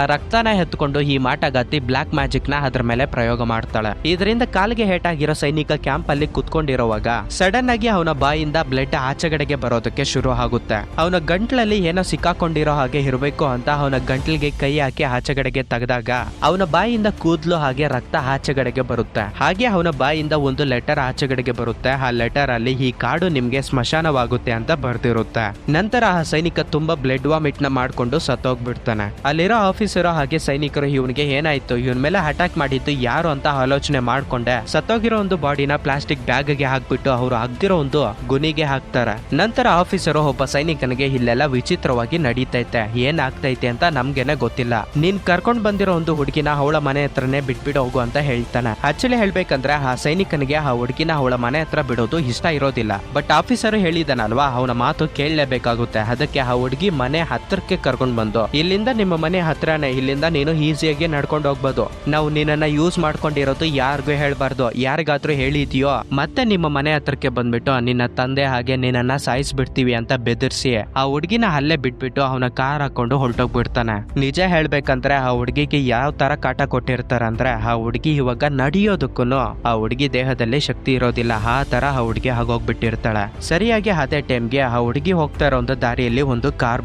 Speaker 1: ಆ ರಕ್ತನ ಎತ್ಕೊಂಡು ಈ ಮಾಟಗಾತಿ ಬ್ಲಾಕ್ ಮ್ಯಾಜಿಕ್ನ ಅದ್ರ ಮೇಲೆ ಪ್ರಯೋಗ ಮಾಡ್ತಾಳೆ. ಇದರಿಂದ ಕಾಲಿಗೆ ಹೇಟಾಗಿರೋ ಸೈನಿಕ ಕ್ಯಾಂಪ್ ಅಲ್ಲಿ ಕುತ್ಕೊಂಡಿರುವಾಗ ಸಡನ್ ಆಗಿ ಅವನ ಬಾಯಿಂದ ಬ್ಲಡ್ ಆಚೆಗಡೆಗೆ ಬರೋದಕ್ಕೆ ಶುರು ಆಗುತ್ತೆ. ಅವನ ಗಂಟ್ಲಲ್ಲಿ ಏನೋ ಸಿಕ್ಕಾಕೊಂಡಿರೋ ಹಾಗೆ ಇರಬೇಕು ಅಂತ ಅವನ ಗಂಟ್ಲಿಗೆ ಕೈ ಹಾಕಿ ಆಚೆಗಡೆಗೆ ತೆಗೆದಾಗ ಅವನ ಬಾಯಿಂದ ಕೂದ್ಲು ಹಾಗೆ ರಕ್ತ ಆಚೆಗಡೆಗೆ ಬರುತ್ತೆ. ಹಾಗೆ ಅವನ ಬಾಯಿಂದ ಒಂದು ಲೆಟರ್ ಆಚೆಗಡೆಗೆ ಬರುತ್ತೆ. ಆ ಲೆಟರ್ ಅಲ್ಲಿ ಈ ಕಾಡು ನಿಮ್ಗೆ ಸ್ಮಶಾನವಾಗುತ್ತೆ ಅಂತ ಬರ್ದಿರುತ್ತೆ. ನಂತರ ಆ ಸೈನಿಕ ತುಂಬಾ ಬ್ಲಡ್ ವಾಮಿಟ್ನ ಮಾಡ್ಕೊಂಡು ಸತ್ತೋಗ್ಬಿಡ್ತಾನೆ. ಅಲ್ಲಿರೋ ಆಫೀಸರ್ ಹಾಗೆ ಸೈನಿಕರು ಇವನಿಗೆ ಏನಾಯ್ತು? ಇವನ್ ಮೇಲೆ ಅಟ್ಯಾಕ್ ಮಾಡಿದ್ದು ಯಾರು ಅಂತ ಆಲೋಚನೆ ಮಾಡ್ಕೊಂಡೆ. ಸತ್ತೋಗಿರೋ ಒಂದು ಬಾಡಿನ ಪ್ಲಾಸ್ಟಿಕ್ ಬ್ಯಾಗ್ಗೆ ಹಾಕ್ಬಿಟ್ಟು ಅವರು ಅಗ್ದಿರೋ ಒಂದು ಗುನಿಗೆ ಹಾಕ್ತಾರೆ. ನಂತರ ಆಫೀಸರು ಒಬ್ಬ ಸೈನಿಕನಿಗೆ ಇಲ್ಲೆಲ್ಲ ವಿಚಿತ್ರವಾಗಿ ನಡೀತೈತೆ. ಏನ್ ಆಗ್ತೈತೆ ಅಂತ ನಮ್ಗೆನೆ ಗೊತ್ತಿಲ್ಲ. ನೀನ್ ಕರ್ಕೊಂಡ್ ಬಂದಿರೋ ಒಂದು ಹುಡುಗಿನ ಅವಳ ಮನೆ ಹತ್ರನೇ ಬಿಟ್ಬಿಡ ಹೋಗು ಅಂತ ಹೇಳ್ತಾನೆ. ಆಕ್ಚುಲಿ ಹೇಳ್ಬೇಕಂದ್ರೆ ಆ ಸೈನಿಕನಿಗೆ ಆ ಹುಡುಗಿನ ಅವಳ ಮನೆ ಹತ್ರ ಬಿಡೋದು ಇಷ್ಟ ಇರೋದಿಲ್ಲ. ಬಟ್ ಆಫೀಸರ್ ಹೇಳಿದನಲ್ವಾ, ಅವನ ಮಾತು ಕೇಳಲೇಬೇಕಾಗುತ್ತೆ. ಅದಕ್ಕೆ ಆ ಹುಡುಗಿ ಮನೆ ಹತ್ರಕ್ಕೆ ಕರ್ಕೊಂಡು ಬಂದು, ಇಲ್ಲಿಂದ ನಿಮ್ಮ ಮನೆ ಹತ್ರನೇ, ಇಲ್ಲಿಂದ ನೀನು ಈಸಿಯಾಗಿ ನಡ್ಕೊಂಡು ಹೋಗ್ಬೋದು. ನಾವು ನಿನ್ನ ಯೂಸ್ ಮಾಡ್ಕೊಂಡಿರೋದು ಯಾರಿಗೂ ಹೇಳ್ಬಾರ್ದು. ಯಾರಿಗಾದ್ರೂ ಹೇಳಿದ್ಯೋ? ಮತ್ತೆ ನಿಮ್ಮ ಮನೆ ಹತ್ರಕ್ಕೆ ಬಂದ್ಬಿಟ್ಟು, ನಿನ್ನ ತಂದೆ ಹಾಗೆ ನಿನ್ನನ್ನ ಸಾಯಿಸ್ಬಿಡ್ತೀವಿ ಅಂತ ಬೆದರ್ಸಿ, ಆ ಹುಡುಗಿನ ಅಲ್ಲೇ ಬಿಟ್ಬಿಟ್ಟು ಅವನ ಕಾರ್ ಹಾಕೊಂಡು ಹೊರಟೋಗ್ಬಿಡ್ತಾನೆ. ನಿಜ ಹೇಳ್ಬೇಕಂದ್ರೆ, ಆ ಹುಡುಗಿಗೆ ಯಾವ ತರ ಕಾಟ ಕೊಟ್ಟಿರ್ತಾರಂದ್ರೆ, ಆ ಹುಡುಗಿ ಇವಾಗ ನಡೆಯೋದಕ್ಕೂ ಆ ಹುಡುಗಿ ದೇಹದಲ್ಲಿ ಶಕ್ತಿ ಇರೋದಿಲ್ಲ. ಆ ತರ ಆ ಹುಡುಗಿ ಆಗೋಗ್ಬಿಟ್ಟಿರ್ತಾಳೆ. ಸರಿಯಾಗಿ ಅದೇ ಟೈಮ್ಗೆ ಆ ಹುಡುಗಿ ಹೋಗ್ತಾ ಇರೋ ಒಂದು ದಾರಿಯಲ್ಲಿ ಒಂದು ಕಾರ್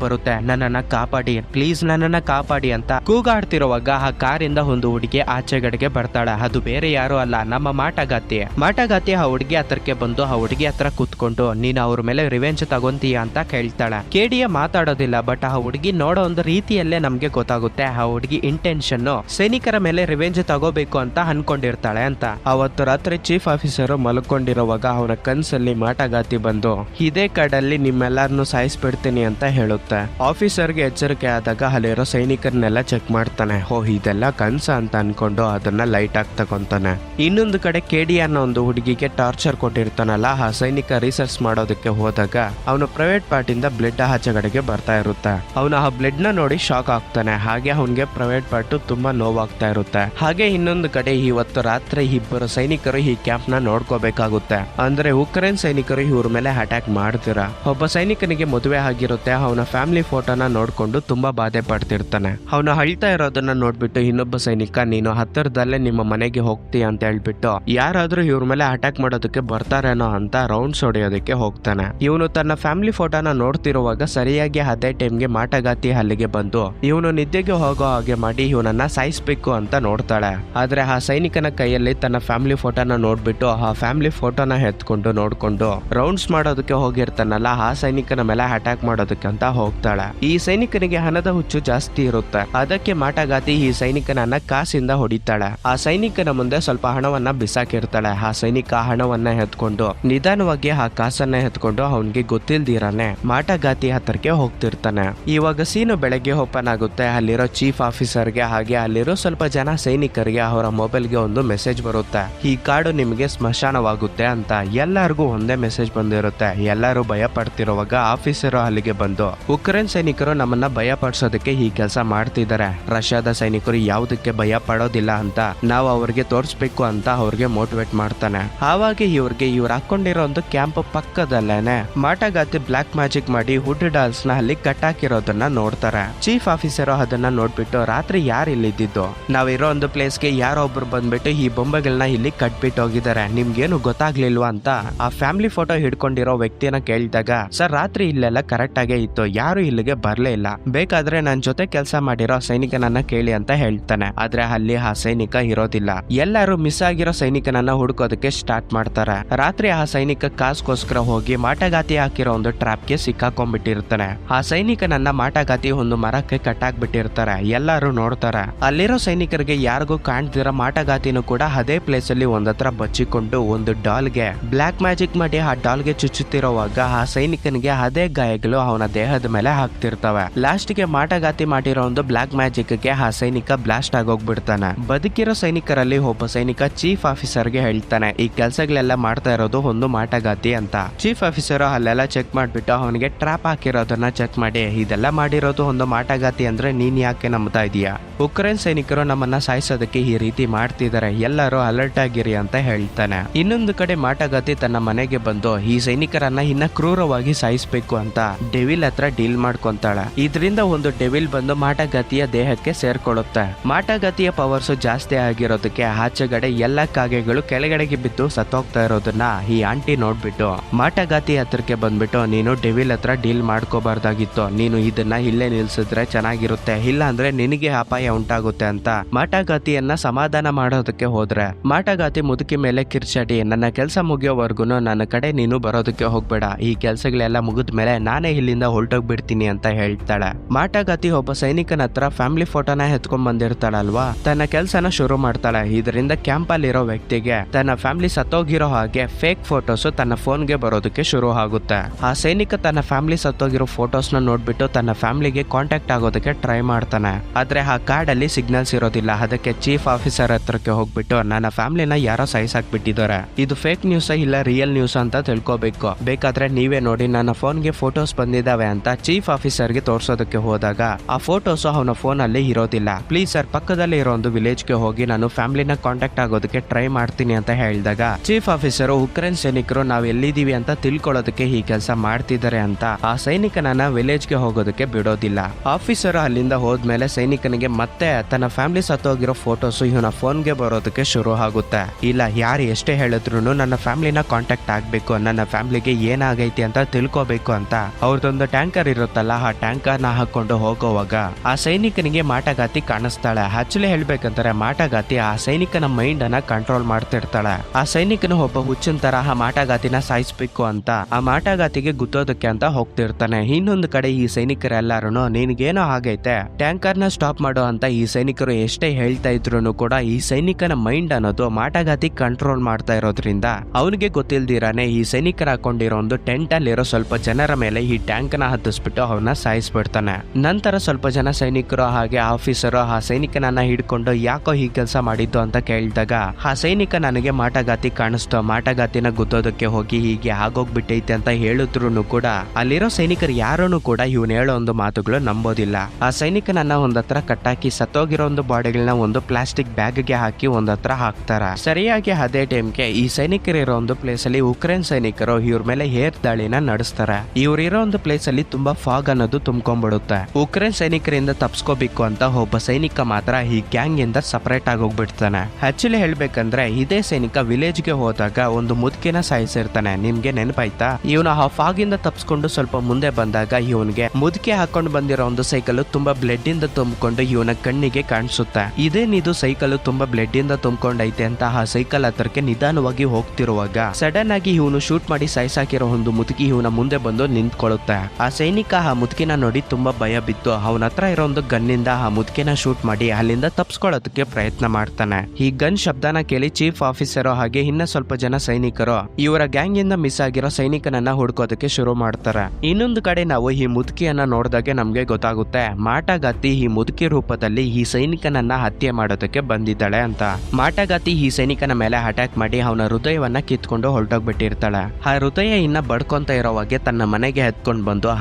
Speaker 1: ನನ್ನನ್ನ ಕಾಪಾಡಿ ಪ್ಲೀಸ್ ನನ್ನನ್ನ ಕಾಪಾಡಿ ಅಂತ ಕೂಗಾಡ್ತಿರುವಾಗ ಆ ಕಾರಿಂದ ಒಂದು ಹುಡುಗಿ ಆಚೆಗಡೆಗೆ ಬರ್ತಾಳೆ. ಅದು ಬೇರೆ ಯಾರು ಅಲ್ಲ, ನಮ್ಮ ಮಾಟಗಾತಿ. ಮಾಟಗಾತಿ ಆ ಹುಡುಗಿ ಹತ್ರಕ್ಕೆ ಬಂದು ಆ ಹುಡುಗಿ ಹತ್ರ ಕೂತ್ಕೊಂಡು, ನೀನು ಅವ್ರ ಮೇಲೆ ರಿವೆಂಜ್ ತಗೊಂತೀಯ ಅಂತ ಕೇಳ್ತಾಳೆ. ಕೇಡಿಯ ಮಾತಾಡೋದಿಲ್ಲ ಬಟ್ ಆ ಹುಡುಗಿ ನೋಡೋ ಒಂದು ರೀತಿಯಲ್ಲೇ ನಮ್ಗೆ ಗೊತ್ತಾಗುತ್ತೆ. ಆ ಹುಡುಗಿ ಇಂಟೆನ್ಷನ್ ಸೈನಿಕರ ಮೇಲೆ ರಿವೆಂಜ್ ತಗೋಬೇಕು ಅಂತ ಅನ್ಕೊಂಡಿರ್ತಾಳೆ ಅಂತ. ಅವತ್ತು ರಾತ್ರಿ ಚೀಫ್ ಆಫೀಸರ್ ಮಲ್ಕೊಂಡಿರುವಾಗ ಅವನ ಕನ್ಸಲ್ಲಿ ಮಾಟಗಾತಿ ಬಂದು, ಇದೇ ಕಾಡಲ್ಲಿ ನಿಮ್ಮೆಲ್ಲರನ್ನು ಸಾಯಿಸ್ಬಿಡ್ತೀನಿ ಅಂತ ಹೇಳುತ್ತೆ. ಆಫೀಸರ್ಗೆ ಎಚ್ಚರಿಕೆ ಆದಾಗ ಅಲ್ಲಿರೋ ಸೈನಿಕರನ್ನೆಲ್ಲ ಚೆಕ್ ಮಾಡ್ತಾನೆ. ಓ ಇದೆಲ್ಲ ಕನ್ಸ ಅಂತ ಅನ್ಕೊಂಡು ಅದನ್ನ ಲೈಟ್ ಆಗಿ ತಗೊಂತಾನೆ. ಇನ್ನೊಂದು ಕಡೆ ಕೆಡಿ ಅನ್ನೋ ಒಂದು ಹುಡುಗಿಗೆ ಟಾರ್ಚರ್ ಕೊಟ್ಟಿರ್ತಾನಲ್ಲ, ಆ ಸೈನಿಕ ರಿಸರ್ಚ್ ಮಾಡೋದಕ್ಕೆ ಹೋದಾಗ ಅವನು ಪ್ರೈವೇಟ್ ಪಾರ್ಟ್ ಇಂದ ಬ್ಲಡ್ ಆಚೆಗಡೆಗೆ ಬರ್ತಾ ಇರುತ್ತೆ. ಅವನು ಆ ಬ್ಲಡ್ನ ನೋಡಿ ಶಾಕ್ ಆಗ್ತಾನೆ. ಹಾಗೆ ಅವನಿಗೆ ಪ್ರೈವೇಟ್ ಪಾರ್ಟ್ ತುಂಬಾ ನೋವಾಗ್ತಾ ಇರುತ್ತೆ. ಹಾಗೆ ಇನ್ನೊಂದು ಕಡೆ ಇವತ್ತು ರಾತ್ರಿ ಇಬ್ಬರು ಸೈನಿಕರು ಈ ಕ್ಯಾಂಪ್ನ ನೋಡ್ಕೋಬೇಕಾಗುತ್ತೆ. ಅಂದ್ರೆ ಉಕ್ರೇನ್ ಸೈನಿಕರು ಇವ್ರ ಮೇಲೆ ಅಟ್ಯಾಕ್ ಮಾಡ್ತೀರಾ? ಒಬ್ಬ ಸೈನಿಕನಿಗೆ ಮದುವೆ ಆಗಿರುತ್ತೆ, ಅವನ ಫ್ಯಾಮಿಲಿ ಫೋಟೋನ ನೋಡ್ಕೊಂಡು ತುಂಬಾ ಬಾಧೆ ಪಡ್ತಿರ್ತಾನೆ. ಅವನು ಅಳ್ತಾ ಇರೋದನ್ನ ನೋಡ್ಬಿಟ್ಟು ಇನ್ನೊಬ್ಬ ಸೈನಿಕ, ನೀನು ಹತ್ತಿರದಲ್ಲೇ ನಿಮ್ಮ ಮನೆಗೆ ಹೋಗ್ತೀಯ ಅಂತ ಹೇಳ್ಬಿಟ್ಟು, ಯಾರಾದ್ರೂ ಇವ್ರ ಮೇಲೆ ಅಟ್ಯಾಕ್ ಮಾಡೋದಕ್ಕೆ ಬರ್ತಾರೇನೋ ಅಂತ ರೌಂಡ್ಸ್ ಹೊಡೆಯೋದಕ್ಕೆ ಹೋಗ್ತಾನೆ. ಇವನು ತನ್ನ ಫ್ಯಾಮಿಲಿ ಫೋಟೋನ ನೋಡ್ತಿರುವಾಗ ಸರಿಯಾಗಿ ಅದೇ ಟೈಮ್ಗೆ ಮಾಟಗಾತಿ ಅಲ್ಲಿಗೆ ಬಂದು, ಇವನು ನಿದ್ದೆಗೆ ಹೋಗೋ ಹಾಗೆ ಮಾಡಿ ಇವನನ್ನ ಸಾಯಿಸ್ಬೇಕು ಅಂತ ನೋಡ್ತಾಳೆ. ಆದ್ರೆ ಆ ಸೈನಿಕನ ಕೈಯಲ್ಲಿ ತನ್ನ ಫ್ಯಾಮಿಲಿ ಫೋಟೋನ ನೋಡ್ಬಿಟ್ಟು, ಆ ಫ್ಯಾಮಿಲಿ ಫೋಟೋನ ಎತ್ಕೊಂಡು ನೋಡ್ಕೊಂಡು ರೌಂಡ್ಸ್ ಮಾಡೋದಕ್ಕೆ ಹೋಗಿರ್ತಾನಲ್ಲ, ಆ ಸೈನಿಕನ ಮೇಲೆ ಅಟ್ಯಾಕ್ ಮಾಡೋದಕ್ಕೆ ಅಂತ ಹೋಗ್ತಾಳೆ. ಈ ಸೈನಿಕನಿಗೆ ಹಣದ ಹುಚ್ಚು ಜಾಸ್ತಿ ಇರುತ್ತೆ. ಅದಕ್ಕೆ ಮಾಟಗಾತಿ ಈ ಸೈನಿಕನನ್ನ ಕಾಸಿಂದ ಹೊಡಿತಾಳೆ. ಆ ಸೈನಿಕನ ಮುಂದೆ ಸ್ವಲ್ಪ ಹಣವನ್ನ ಬಿಸಾಕಿರ್ತಾಳೆ. ಆ ಸೈನಿಕ ಹಣವನ್ನ ಎತ್ಕೊಂಡು, ನಿಧಾನವಾಗಿ ಆ ಕಾಸನ್ನ ಎತ್ಕೊಂಡು ಅವನಿಗೆ ಗೊತ್ತಿಲ್ದಿರಾನೆ ಮಾಟಗಾತಿ ಹತ್ರಕ್ಕೆ ಹೋಗ್ತಿರ್ತಾನೆ. ಇವಾಗ ಸೀನು ಬೆಳಗ್ಗೆ ಓಪನ್ ಆಗುತ್ತೆ. ಅಲ್ಲಿರೋ ಚೀಫ್ ಆಫೀಸರ್ಗೆ ಹಾಗೆ ಅಲ್ಲಿರೋ ಸ್ವಲ್ಪ ಜನ ಸೈನಿಕರಿಗೆ ಅವರ ಮೊಬೈಲ್ಗೆ ಒಂದು ಮೆಸೇಜ್ ಬರುತ್ತೆ. ಈ ಕಾಡು ನಿಮಗೆ ಸ್ಮಶಾನವಾಗುತ್ತೆ ಅಂತ ಎಲ್ಲರಿಗೂ ಒಂದೇ ಮೆಸೇಜ್ ಬಂದಿರುತ್ತೆ. ಎಲ್ಲರೂ ಭಯ ಪಡ್ತಿರುವಾಗ ಆಫೀಸರ್ ಅಲ್ಲಿಗೆ ಬಂದು, ಉಕ್ರೇನ್ ಸೈನಿಕರು ನಮ್ಮನ್ನ ಭಯ ಪಡಿಸೋದಕ್ಕೆ ಈ ಕೆಲಸ ಮಾಡ್ತಿದ್ದಾರೆ. ರಷ್ಯಾದ ಸೈನಿಕರು ಯಾವುದಕ್ಕೆ ಭಯ ಪಡೋದಿಲ್ಲ ಅಂತ ನಾವು ಅವ್ರಿಗೆ ತೋರಿಸ್ಬೇಕು ಅಂತ ಅವ್ರಿಗೆ ಮೋಟಿವೇಟ್ ಮಾಡ್ತಾನೆ. ಆವಾಗ ಇವ್ರಿಗೆ ಇವ್ರು ಹಾಕೊಂಡಿರೋ ಒಂದು ಕ್ಯಾಂಪ್ ಪಕ್ಕದಲ್ಲೇನೆ ಮಾಟಗಾತಿ ಬ್ಲಾಕ್ ಮ್ಯಾಜಿಕ್ ಮಾಡಿ ಹುಡ್ ಡಾಲ್ಸ್ನ ಅಲ್ಲಿ ಕಟ್ಟಾಕಿರೋದನ್ನ ನೋಡ್ತಾರೆ. ಚೀಫ್ ಆಫೀಸರ್ ಅದನ್ನ ನೋಡ್ಬಿಟ್ಟು ರಾತ್ರಿ ಯಾರು ಇಲ್ಲಿದ್ದು ನಾವಿರೋ ಒಂದು ಪ್ಲೇಸ್ಗೆ ಯಾರೋ ಒಬ್ರು ಬಂದ್ಬಿಟ್ಟು ಈ ಬೊಂಬೆಗಳನ್ನ ಇಲ್ಲಿ ಕಟ್ಬಿಟ್ಟು ಹೋಗಿದ್ದಾರೆ. ನಿಮ್ಗೇನು ಗೊತ್ತಾಗ್ಲಿಲ್ವಾ ಅಂತ ಆ ಫ್ಯಾಮಿಲಿ ಫೋಟೋ ಹಿಡ್ಕೊಂಡಿರೋ ವ್ಯಕ್ತಿಯನ್ನ ಕೇಳಿದಾಗ, ಸರ್, ರಾತ್ರಿ ಇಲ್ಲೆಲ್ಲ ಕರೆಕ್ಟ್ ಆಗೇ ಇತ್ತು. ಯಾರು ಇಲ್ಲಿಗೆ ಬರ್ಲೇ ಇಲ್ಲ. ಬೇಕಾದ್ರೆ ನನ್ ಜೊತೆ ಕೆಲಸ ಮಾಡಿರೋ ಸೈನಿಕನನ್ನ ಕೇಳಿ ಅಂತ ಹೇಳ್ತಾನೆ. ಆದ್ರೆ ಅಲ್ಲಿ ಆ ಸೈನಿಕ ಇರೋದಿಲ್ಲ. ಎಲ್ಲರೂ ಮಿಸ್ ಆಗಿರೋ ಸೈನಿಕನನ್ನ ಹುಡುಕೋದಕ್ಕೆ ಸ್ಟಾರ್ಟ್ ಮಾಡ್ತಾರೆ. ರಾತ್ರಿ ಆ ಸೈನಿಕ ಕಾಸ್ಗೋಸ್ಕರ ಹೋಗಿ ಮಾಟಗಾತಿ ಹಾಕಿರೋ ಒಂದು ಟ್ರಾಪ್ಗೆ ಸಿಕ್ಕಾಕೊಂಡ್ಬಿಟ್ಟಿರ್ತಾನೆ. ಆ ಸೈನಿಕನನ್ನ ಮಾಟಗಾತಿ ಒಂದು ಮರಕ್ಕೆ ಕಟ್ಟಾಕ್ಬಿಟ್ಟಿರ್ತಾರೆ. ಎಲ್ಲರೂ ನೋಡ್ತಾರೆ. ಅಲ್ಲಿರೋ ಸೈನಿಕರಿಗೆ ಯಾರಿಗೂ ಕಾಣ್ತಿರೋ ಮಾಟಗಾತಿನೂ ಕೂಡ ಅದೇ ಪ್ಲೇಸ್ ಅಲ್ಲಿ ಒಂದತ್ರ ಬಚ್ಚಿಕೊಂಡು ಒಂದು ಡಾಲ್ಗೆ ಬ್ಲಾಕ್ ಮ್ಯಾಜಿಕ್ ಮಾಡಿ ಆ ಡಾಲ್ಗೆ ಚುಚ್ಚುತ್ತಿರುವಾಗ ಆ ಸೈನಿಕನಿಗೆ ಅದೇ ಗಾಯಗಳು ಅವನ ದೇಹದ ಮೇಲೆ ಹಾಕ್ತಿರ್ತವೆ ಲಾಸ್ಟ್ಗೆ ಮಾಟಗಾತಿ ಮಾಡಿರೋ ಒಂದು ಬ್ಲಾಕ್ ಮ್ಯಾಜಿಕ್ಗೆ ಆ ಸೈನಿಕ ಬ್ಲಾಸ್ಟ್ ಆಗೋಗ್ಬಿಡ್ತಾನೆ. ಬದುಕಿರೋ ಸೈನಿಕರಲ್ಲಿ ಒಬ್ಬ ಸೈನಿಕ ಚೀಫ್ ಆಫೀಸರ್ಗೆ ಹೇಳ್ತಾನೆ, ಈ ಕೆಲಸಗಳೆಲ್ಲ ಮಾಡ್ತಾ ಇರೋದು ಒಂದು ಮಾಟಗಾತಿ ಅಂತ. ಚೀಫ್ ಆಫೀಸರ್ ಅಲ್ಲೆಲ್ಲ ಚೆಕ್ ಮಾಡ್ಬಿಟ್ಟು ಅವನಿಗೆ ಟ್ರಾಪ್ ಹಾಕಿರೋದನ್ನ ಚೆಕ್ ಮಾಡಿ, ಇದೆಲ್ಲ ಮಾಡಿರೋದು ಒಂದು ಮಾಟಗಾತಿ ಅಂದ್ರೆ ನೀನ್ ಯಾಕೆ ನಂಬ್ತಾ ಇದೀಯಾ? ಉಕ್ರೇನ್ ಸೈನಿಕರು ನಮ್ಮನ್ನ ಸಾಯಿಸೋದಕ್ಕೆ ಈ ರೀತಿ ಮಾಡ್ತಿದ್ದಾರೆ. ಎಲ್ಲರೂ ಅಲರ್ಟ್ ಆಗಿರಿ ಅಂತ ಹೇಳ್ತಾನೆ. ಇನ್ನೊಂದು ಕಡೆ ಮಾಟಗಾತಿ ತನ್ನ ಮನೆಗೆ ಬಂದು, ಈ ಸೈನಿಕರನ್ನ ಇನ್ನ ಕ್ರೂರವಾಗಿ ಸಾಯಿಸಬೇಕು ಅಂತ. ಡೆವಿಲ್ ಹತ್ರ ಡೀಲ್ ಮಾಡ್ಕೊಂತಾಳೆ. ಇದರಿಂದ ಒಂದು ಡೆವಿಲ್ ಬಂದು ಮಾಟಗತಿಯ ದೇಹಕ್ಕೆ ಸೇರ್ಕೊಳ್ಳುತ್ತೆ. ಮಾಟಗತಿಯ ಪವರ್ಸ್ ಜಾಸ್ತಿ ಆಗಿರೋದಕ್ಕೆ ಆಚೆಗಡೆ ಎಲ್ಲ ಕಾಗೆಗಳು ಕೆಳಗಡೆಗೆ ಬಿದ್ದು ಸತ್ತೋಗ್ತಾ ಇರೋದನ್ನ ಈ ಆಂಟಿ ನೋಡ್ಬಿಟ್ಟು. ಮಾಟಗಾತಿ ಹತ್ರಕ್ಕೆ ಬಂದ್ಬಿಟ್ಟು, ನೀನು ಡೆವಿಲ್ ಹತ್ರ ಡೀಲ್ ಮಾಡ್ಕೋಬಾರ್ದಾಗಿತ್ತು. ನೀನು ಇದನ್ನ ಇಲ್ಲೇ ನಿಲ್ಸಿದ್ರೆ ಚೆನ್ನಾಗಿರುತ್ತೆ. ಇಲ್ಲ ಅಂದ್ರೆ ನಿನಗೆ ಅಪಾಯ ಉಂಟಾಗುತ್ತೆ ಅಂತ. ಮಾಟಗಾತಿಯನ್ನ ಸಮಾಧಾನ ಮಾಡೋದಕ್ಕೆ ಹೋದ್ರೆ. ಮಾಟಗಾತಿ ಮುದುಕಿ ಮೇಲೆ ಕಿರ್ಚಾಡಿ, ನನ್ನ ಕೆಲಸ ಮುಗಿಯೋವರೆಗೂ ನನ್ನ ಕಡೆ ನೀನು ಬರೋದಕ್ಕೆ ಹೋಗ್ಬೇಡ. ಈ ಕೆಲಸಗಳೆಲ್ಲ ಮುಗಿದ ಮೇಲೆ ನಾನೇ ಇಲ್ಲಿಂದ ಹೊರಟೋಗ್ಬಿಡ್ತೀನಿ. ಅಂತ ಹೇಳ್ತಾಳೆ. ಮಾಟಗಾತಿ ಒಬ್ಬ ಸೈನಿಕನ ಹತ್ರ ಫ್ಯಾಮಿಲಿ ಫೋಟೋನ ಎತ್ಕೊಂಡ್ ಬಂದಿರ್ತಾಳಲ್ವಾ? ತನ್ನ ಕೆಲ್ಸನ ಶುರು ಮಾಡ್ತಾಳೆ. ಇದರಿಂದ ಕ್ಯಾಂಪ್ ಅಲ್ಲಿರೋ ವ್ಯಕ್ತಿಗೆ ತನ್ನ ಫ್ಯಾಮಿಲಿ ಸತ್ತೋಗಿರೋ ಹಾಗೆ ಫೇಕ್ ಫೋಟೋಸ್ ತನ್ನ ಫೋನ್ಗೆ ಬರೋದಕ್ಕೆ ಶುರು ಆಗುತ್ತೆ. ಆ ಸೈನಿಕ ತನ್ನ ಫ್ಯಾಮಿಲಿ ಸತ್ತೋಗಿರೋ ಫೋಟೋಸ್ನ ನೋಡ್ಬಿಟ್ಟು ತನ್ನ ಫ್ಯಾಮಿಲಿಗೆ ಕಾಂಟ್ಯಾಕ್ಟ್ ಆಗೋದಕ್ಕೆ ಟ್ರೈ ಮಾಡ್ತಾನೆ. ಆದ್ರೆ ಆ ಕಾರ್ಡ್ ಅಲ್ಲಿ ಸಿಗ್ನಲ್ಸ್ ಇರೋದಿಲ್ಲ. ಅದಕ್ಕೆ ಚೀಫ್ ಆಫೀಸರ್ ಹತ್ರಕ್ಕೆ ಹೋಗ್ಬಿಟ್ಟು ನನ್ನ ಫ್ಯಾಮಿಲಿನ ಯಾರೋ ಸಾಯಿಸಾಕ್ಬಿಟ್ಟಿದ್ದಾರೆ ಇದು ಫೇಕ್ ನ್ಯೂಸ್ ಇಲ್ಲ ರಿಯಲ್ ನ್ಯೂಸ್ ಅಂತ ತಿಳ್ಕೊಬೇಕು. ಬೇಕಾದ್ರೆ ನೀವೇ ನೋಡಿ. ನನ್ನ ಫೋನ್ಗೆ ಫೋಟೋಸ್ ಬಂದಿದಾವೆ ಅಂತ ಚೀಫ್ ಆಫೀಸರ್ಗೆ ತೋರ್ಸೋದಕ್ಕೆ ಹೋದಾಗ, ಆ ಫೋಟೋಸ್ ಅವನ ಫೋನ್ ಅಲ್ಲಿ ಇರೋದಿಲ್ಲ. ಪ್ಲೀಸ್ ಸರ್ ಪಕ್ಕದಲ್ಲಿ ಇರೋ ಒಂದು ವಿಲೇಜ್ಗೆ ಹೋಗಿ ನಾನು ಫ್ಯಾಮಿಲಿನ ಕಾಂಟ್ಯಾಕ್ಟ್ ಆಗೋದಕ್ಕೆ ಟ್ರೈ ಮಾಡ್ತೀನಿ ಅಂತ ಹೇಳಿದಾಗ ಚೀಫ್ ಆಫೀಸರ್ ಉಕ್ರೇನ್ ಸೈನಿಕರು ನಾವ್ ಎಲ್ಲಿದೀವಿ ಅಂತ ತಿಳ್ಕೊಳ್ಳೋದಕ್ಕೆ ಈ ಕೆಲಸ ಮಾಡ್ತಿದ್ದಾರೆ ಅಂತ. ಆ ಸೈನಿಕನನ್ನ ವಿಲೇಜ್ಗೆ ಹೋಗೋದಕ್ಕೆ ಬಿಡೋದಿಲ್ಲ. ಆಫೀಸರ್ ಅಲ್ಲಿಂದ ಹೋದ್ಮೇಲೆ ಸೈನಿಕನಿಗೆ ಮತ್ತೆ ತನ್ನ ಫ್ಯಾಮಿಲಿ ಸತ್ತೋಗಿರೋ ಫೋಟೋಸ್ ಇವನ ಫೋನ್ಗೆ ಬರೋದಕ್ಕೆ ಶುರು ಆಗುತ್ತೆ. ಇಲ್ಲ, ಯಾರು ಎಷ್ಟೇ ಹೇಳಿದ್ರು ನನ್ನ ಫ್ಯಾಮಿಲಿನ ಕಾಂಟ್ಯಾಕ್ಟ್ ಆಗ್ಬೇಕು, ನನ್ನ ಫ್ಯಾಮಿಲಿಗೆ ಏನಾಗೈತಿ ಅಂತ ತಿಳ್ಕೋಬೇಕು ಅಂತ. ಅವ್ರದೊಂದು ಟ್ಯಾಂಕರ್ ಇರುತ್ತಲ್ಲ ಆ ಟ್ಯಾಂಕರ್ನ ಹಾಕೊಂಡು ಹೋಗುವಾಗ ಆ ಸೈನಿಕನಿಗೆ ಮಾಟಗಾತಿ ಕಾಣಿಸ್ತಾಳೆ. ಆಕ್ಚುಲಿ ಹೇಳ್ಬೇಕಂತಾರೆ ಮಾಟಗಾತಿ ಆ ಸೈನಿಕನ ಮೈಂಡ್ ಅನ್ನ ಕಂಟ್ರೋಲ್ ಮಾಡ್ತಿರ್ತಾಳೆ. ಆ ಸೈನಿಕನು ಒಬ್ಬ ಹುಚ್ಚಿನ ತರ ಆ ಮಾಟಗಾತಿನ ಸಾಯಿಸ್ಬೇಕು ಅಂತ, ಆ ಮಾಟಗಾತಿಗೆ ಗುದ್ದೋದಕ್ಕೆ ಅಂತ ಹೋಗ್ತಿರ್ತಾನೆ. ಇನ್ನೊಂದು ಕಡೆ ಈ ಸೈನಿಕರೆಲ್ಲಾರು ನಿನ್ಗೇನೋ ಆಗೈತೆ ಟ್ಯಾಂಕರ್ನ ಸ್ಟಾಪ್ ಮಾಡೋ ಅಂತ ಈ ಸೈನಿಕರು ಎಷ್ಟೇ ಹೇಳ್ತಾ ಇದ್ರು ಕೂಡ ಈ ಸೈನಿಕನ ಮೈಂಡ್ ಅನ್ನೋದು ಮಾಟಗಾತಿ ಕಂಟ್ರೋಲ್ ಮಾಡ್ತಾ ಇರೋದ್ರಿಂದ ಅವನಿಗೆ ಗೊತ್ತಿಲ್ದಿರಾನೆ ಈ ಸೈನಿಕರ ಹಾಕೊಂಡಿರೋ ಒಂದು ಟೆಂಟ್ ಅಲ್ಲಿರೋ ಸ್ವಲ್ಪ ಜನರ ಮೇಲೆ ಈ ಟ್ಯಾಂಕ್ನ ಹತ್ತಿಸ್ಬಿಟ್ಟು ಅವನ್ನ ಸಾಯಿಸ್ಬಿಡ್ತಾನೆ. ನಂತರ ಸ್ವಲ್ಪ ಜನ ಸೈನಿಕರು ಹಾಗೆ ಆಫೀಸರು ಆ ಸೈನಿಕನನ್ನ ಹಿಡ್ಕೊಂಡು ಯಾಕೋ ಈ ಕೆಲಸ ಮಾಡಿದ್ದು ಅಂತ ಕೇಳಿದಾಗ, ಆ ಸೈನಿಕ ನನಗೆ ಮಾಟಗಾತಿ ಕಾಣಿಸ್ತು. ಮಾಟಗಾತಿನ ಗುದ್ದೋದಕ್ಕೆ ಹೋಗಿ ಹೀಗೆ ಆಗೋಗ್ಬಿಟ್ಟೈತೆ ಅಂತ ಹೇಳಿದ್ರು ಕೂಡ, ಅಲ್ಲಿರೋ ಸೈನಿಕರು ಯಾರನ್ನು ಕೂಡ ಇವನು ಹೇಳೋ ಒಂದು ಮಾತುಗಳು ನಂಬೋದಿಲ್ಲ. ಆ ಸೈನಿಕನನ್ನ ಒಂದತ್ರ ಕಟ್ಟಾಕಿ, ಸತ್ತೋಗಿರೋ ಒಂದು ಬಾಡಿಗಳನ್ನ ಒಂದು ಪ್ಲಾಸ್ಟಿಕ್ ಬ್ಯಾಗ್ಗೆ ಹಾಕಿ ಒಂದತ್ರ ಹಾಕ್ತಾರ. ಸರಿಯಾಗಿ ಅದೇ ಟೈಮ್ಗೆ ಈ ಸೈನಿಕರಿರೋ ಒಂದು ಪ್ಲೇಸ್ ಅಲ್ಲಿ ಉಕ್ರೇನ್ ಸೈನಿಕರು ಇವ್ರ ಮೇಲೆ ಹೇರ್ ದಾಳಿನ ನಡೆಸ್ತಾರೆ. ಇವ್ರಿರೋ ಒಂದು ಪ್ಲೇಸ್ ಅಲ್ಲಿ ತುಂಬಾ ಅನ್ನೋದು ತುಂಬ್ಕೊಂಡ್ಬಿಡುತ್ತೆ. ಉಕ್ರೇನ್ ಸೈನಿಕರಿಂದ ತಪ್ಸ್ಕೋಬೇಕು ಅಂತ ಒಬ್ಬ ಸೈನಿಕ ಮಾತ್ರ ಈ ಗ್ಯಾಂಗ್ ಇಂದ ಸಪರೇಟ್ ಆಗಿ ಹೋಗ್ಬಿಡ್ತಾನೆ. ಆಕ್ಚುಲಿ ಹೇಳ್ಬೇಕಂದ್ರೆ ಇದೇ ಸೈನಿಕ ವಿಲೇಜ್ಗೆ ಹೋದಾಗ ಒಂದು ಮುದುಕಿನ ಸಾಯಿಸಿರ್ತಾನೆ. ನಿಮ್ಗೆ ನೆನಪಾಯ್ತಾ? ಇವನು ಆ ಫಾಗ್ ಇಂದ ತಪ್ಸ್ಕೊಂಡು ಸ್ವಲ್ಪ ಮುಂದೆ ಬಂದಾಗ ಇವನ್ಗೆ ಮುದುಕಿ ಹಾಕೊಂಡು ಬಂದಿರೋ ಒಂದು ಸೈಕಲ್ ತುಂಬಾ ಬ್ಲಡ್ ಇಂದ ತುಂಬಿಕೊಂಡು ಇವನ ಕಣ್ಣಿಗೆ ಕಾಣಿಸುತ್ತೆ. ಇದೇನಿದು ಸೈಕಲ್ ತುಂಬಾ ಬ್ಲಡ್ ಇಂದ ತುಂಬಿಕೊಂಡೈತೆ ಅಂತ ಆ ಸೈಕಲ್ ಹತ್ರಕ್ಕೆ ನಿಧಾನವಾಗಿ ಹೋಗ್ತಿರುವಾಗ, ಸಡನ್ ಆಗಿ ಇವನು ಶೂಟ್ ಮಾಡಿ ಸಾಯಿಸಾಕಿರೋ ಒಂದು ಮುದುಕಿ ಇವನ ಮುಂದೆ ಬಂದು ನಿಂತ್ಕೊಳ್ಳುತ್ತೆ. ಆ ಸೈನಿಕ ಆ ಮುದುಕಿನ ನೋಡಿ ತುಂಬಾ ಭಯ ಬಿತ್ತು. ಅವನ ಹತ್ರ ಇರೋ ಒಂದು ಗನ್ನಿಂದ ಆ ಮುದುಕಿನ ಶೂಟ್ ಮಾಡಿ ಅಲ್ಲಿಂದ ತಪ್ಸ್ಕೊಳ್ಳೋದಕ್ಕೆ ಪ್ರಯತ್ನ ಮಾಡ್ತಾನೆ. ಈ ಗನ್ ಶಬ್ದನ ಕೇಳಿ ಚೀಫ್ ಆಫೀಸರು ಹಾಗೆ ಇನ್ನ ಸ್ವಲ್ಪ ಜನ ಸೈನಿಕರು ಇವರ ಗ್ಯಾಂಗ್ ಇಂದ ಮಿಸ್ ಆಗಿರೋ ಸೈನಿಕನನ್ನ ಹುಡ್ಕೋದಕ್ಕೆ ಶುರು ಮಾಡ್ತಾರೆ. ಇನ್ನೊಂದು ಕಡೆ ನಾವು ಈ ಮುದುಕಿಯನ್ನ ನೋಡಿದಾಗೆ ನಮ್ಗೆ ಗೊತ್ತಾಗುತ್ತೆ. ಮಾಟಗಾತಿ ಈ ಮುದುಕಿ ರೂಪದಲ್ಲಿ ಈ ಸೈನಿಕನನ್ನ ಹತ್ಯೆ ಮಾಡೋದಕ್ಕೆ ಬಂದಿದ್ದಾಳೆ ಅಂತ. ಮಾಟಗಾತಿ ಈ ಸೈನಿಕನ ಮೇಲೆ ಅಟ್ಯಾಕ್ ಮಾಡಿ ಅವನ ಹೃದಯವನ್ನ ಕಿತ್ಕೊಂಡು ಹೊರಟೋಗ್ಬಿಟ್ಟಿರ್ತಾಳೆ. ಆ ಹೃದಯ ಇನ್ನ ಬಡ್ಕೊಂತ ಇರೋವಾಗೆ ತನ್ನ ಮನೆಗೆ ಎತ್ಕೊಂಡ್ ಬಂದು ಆ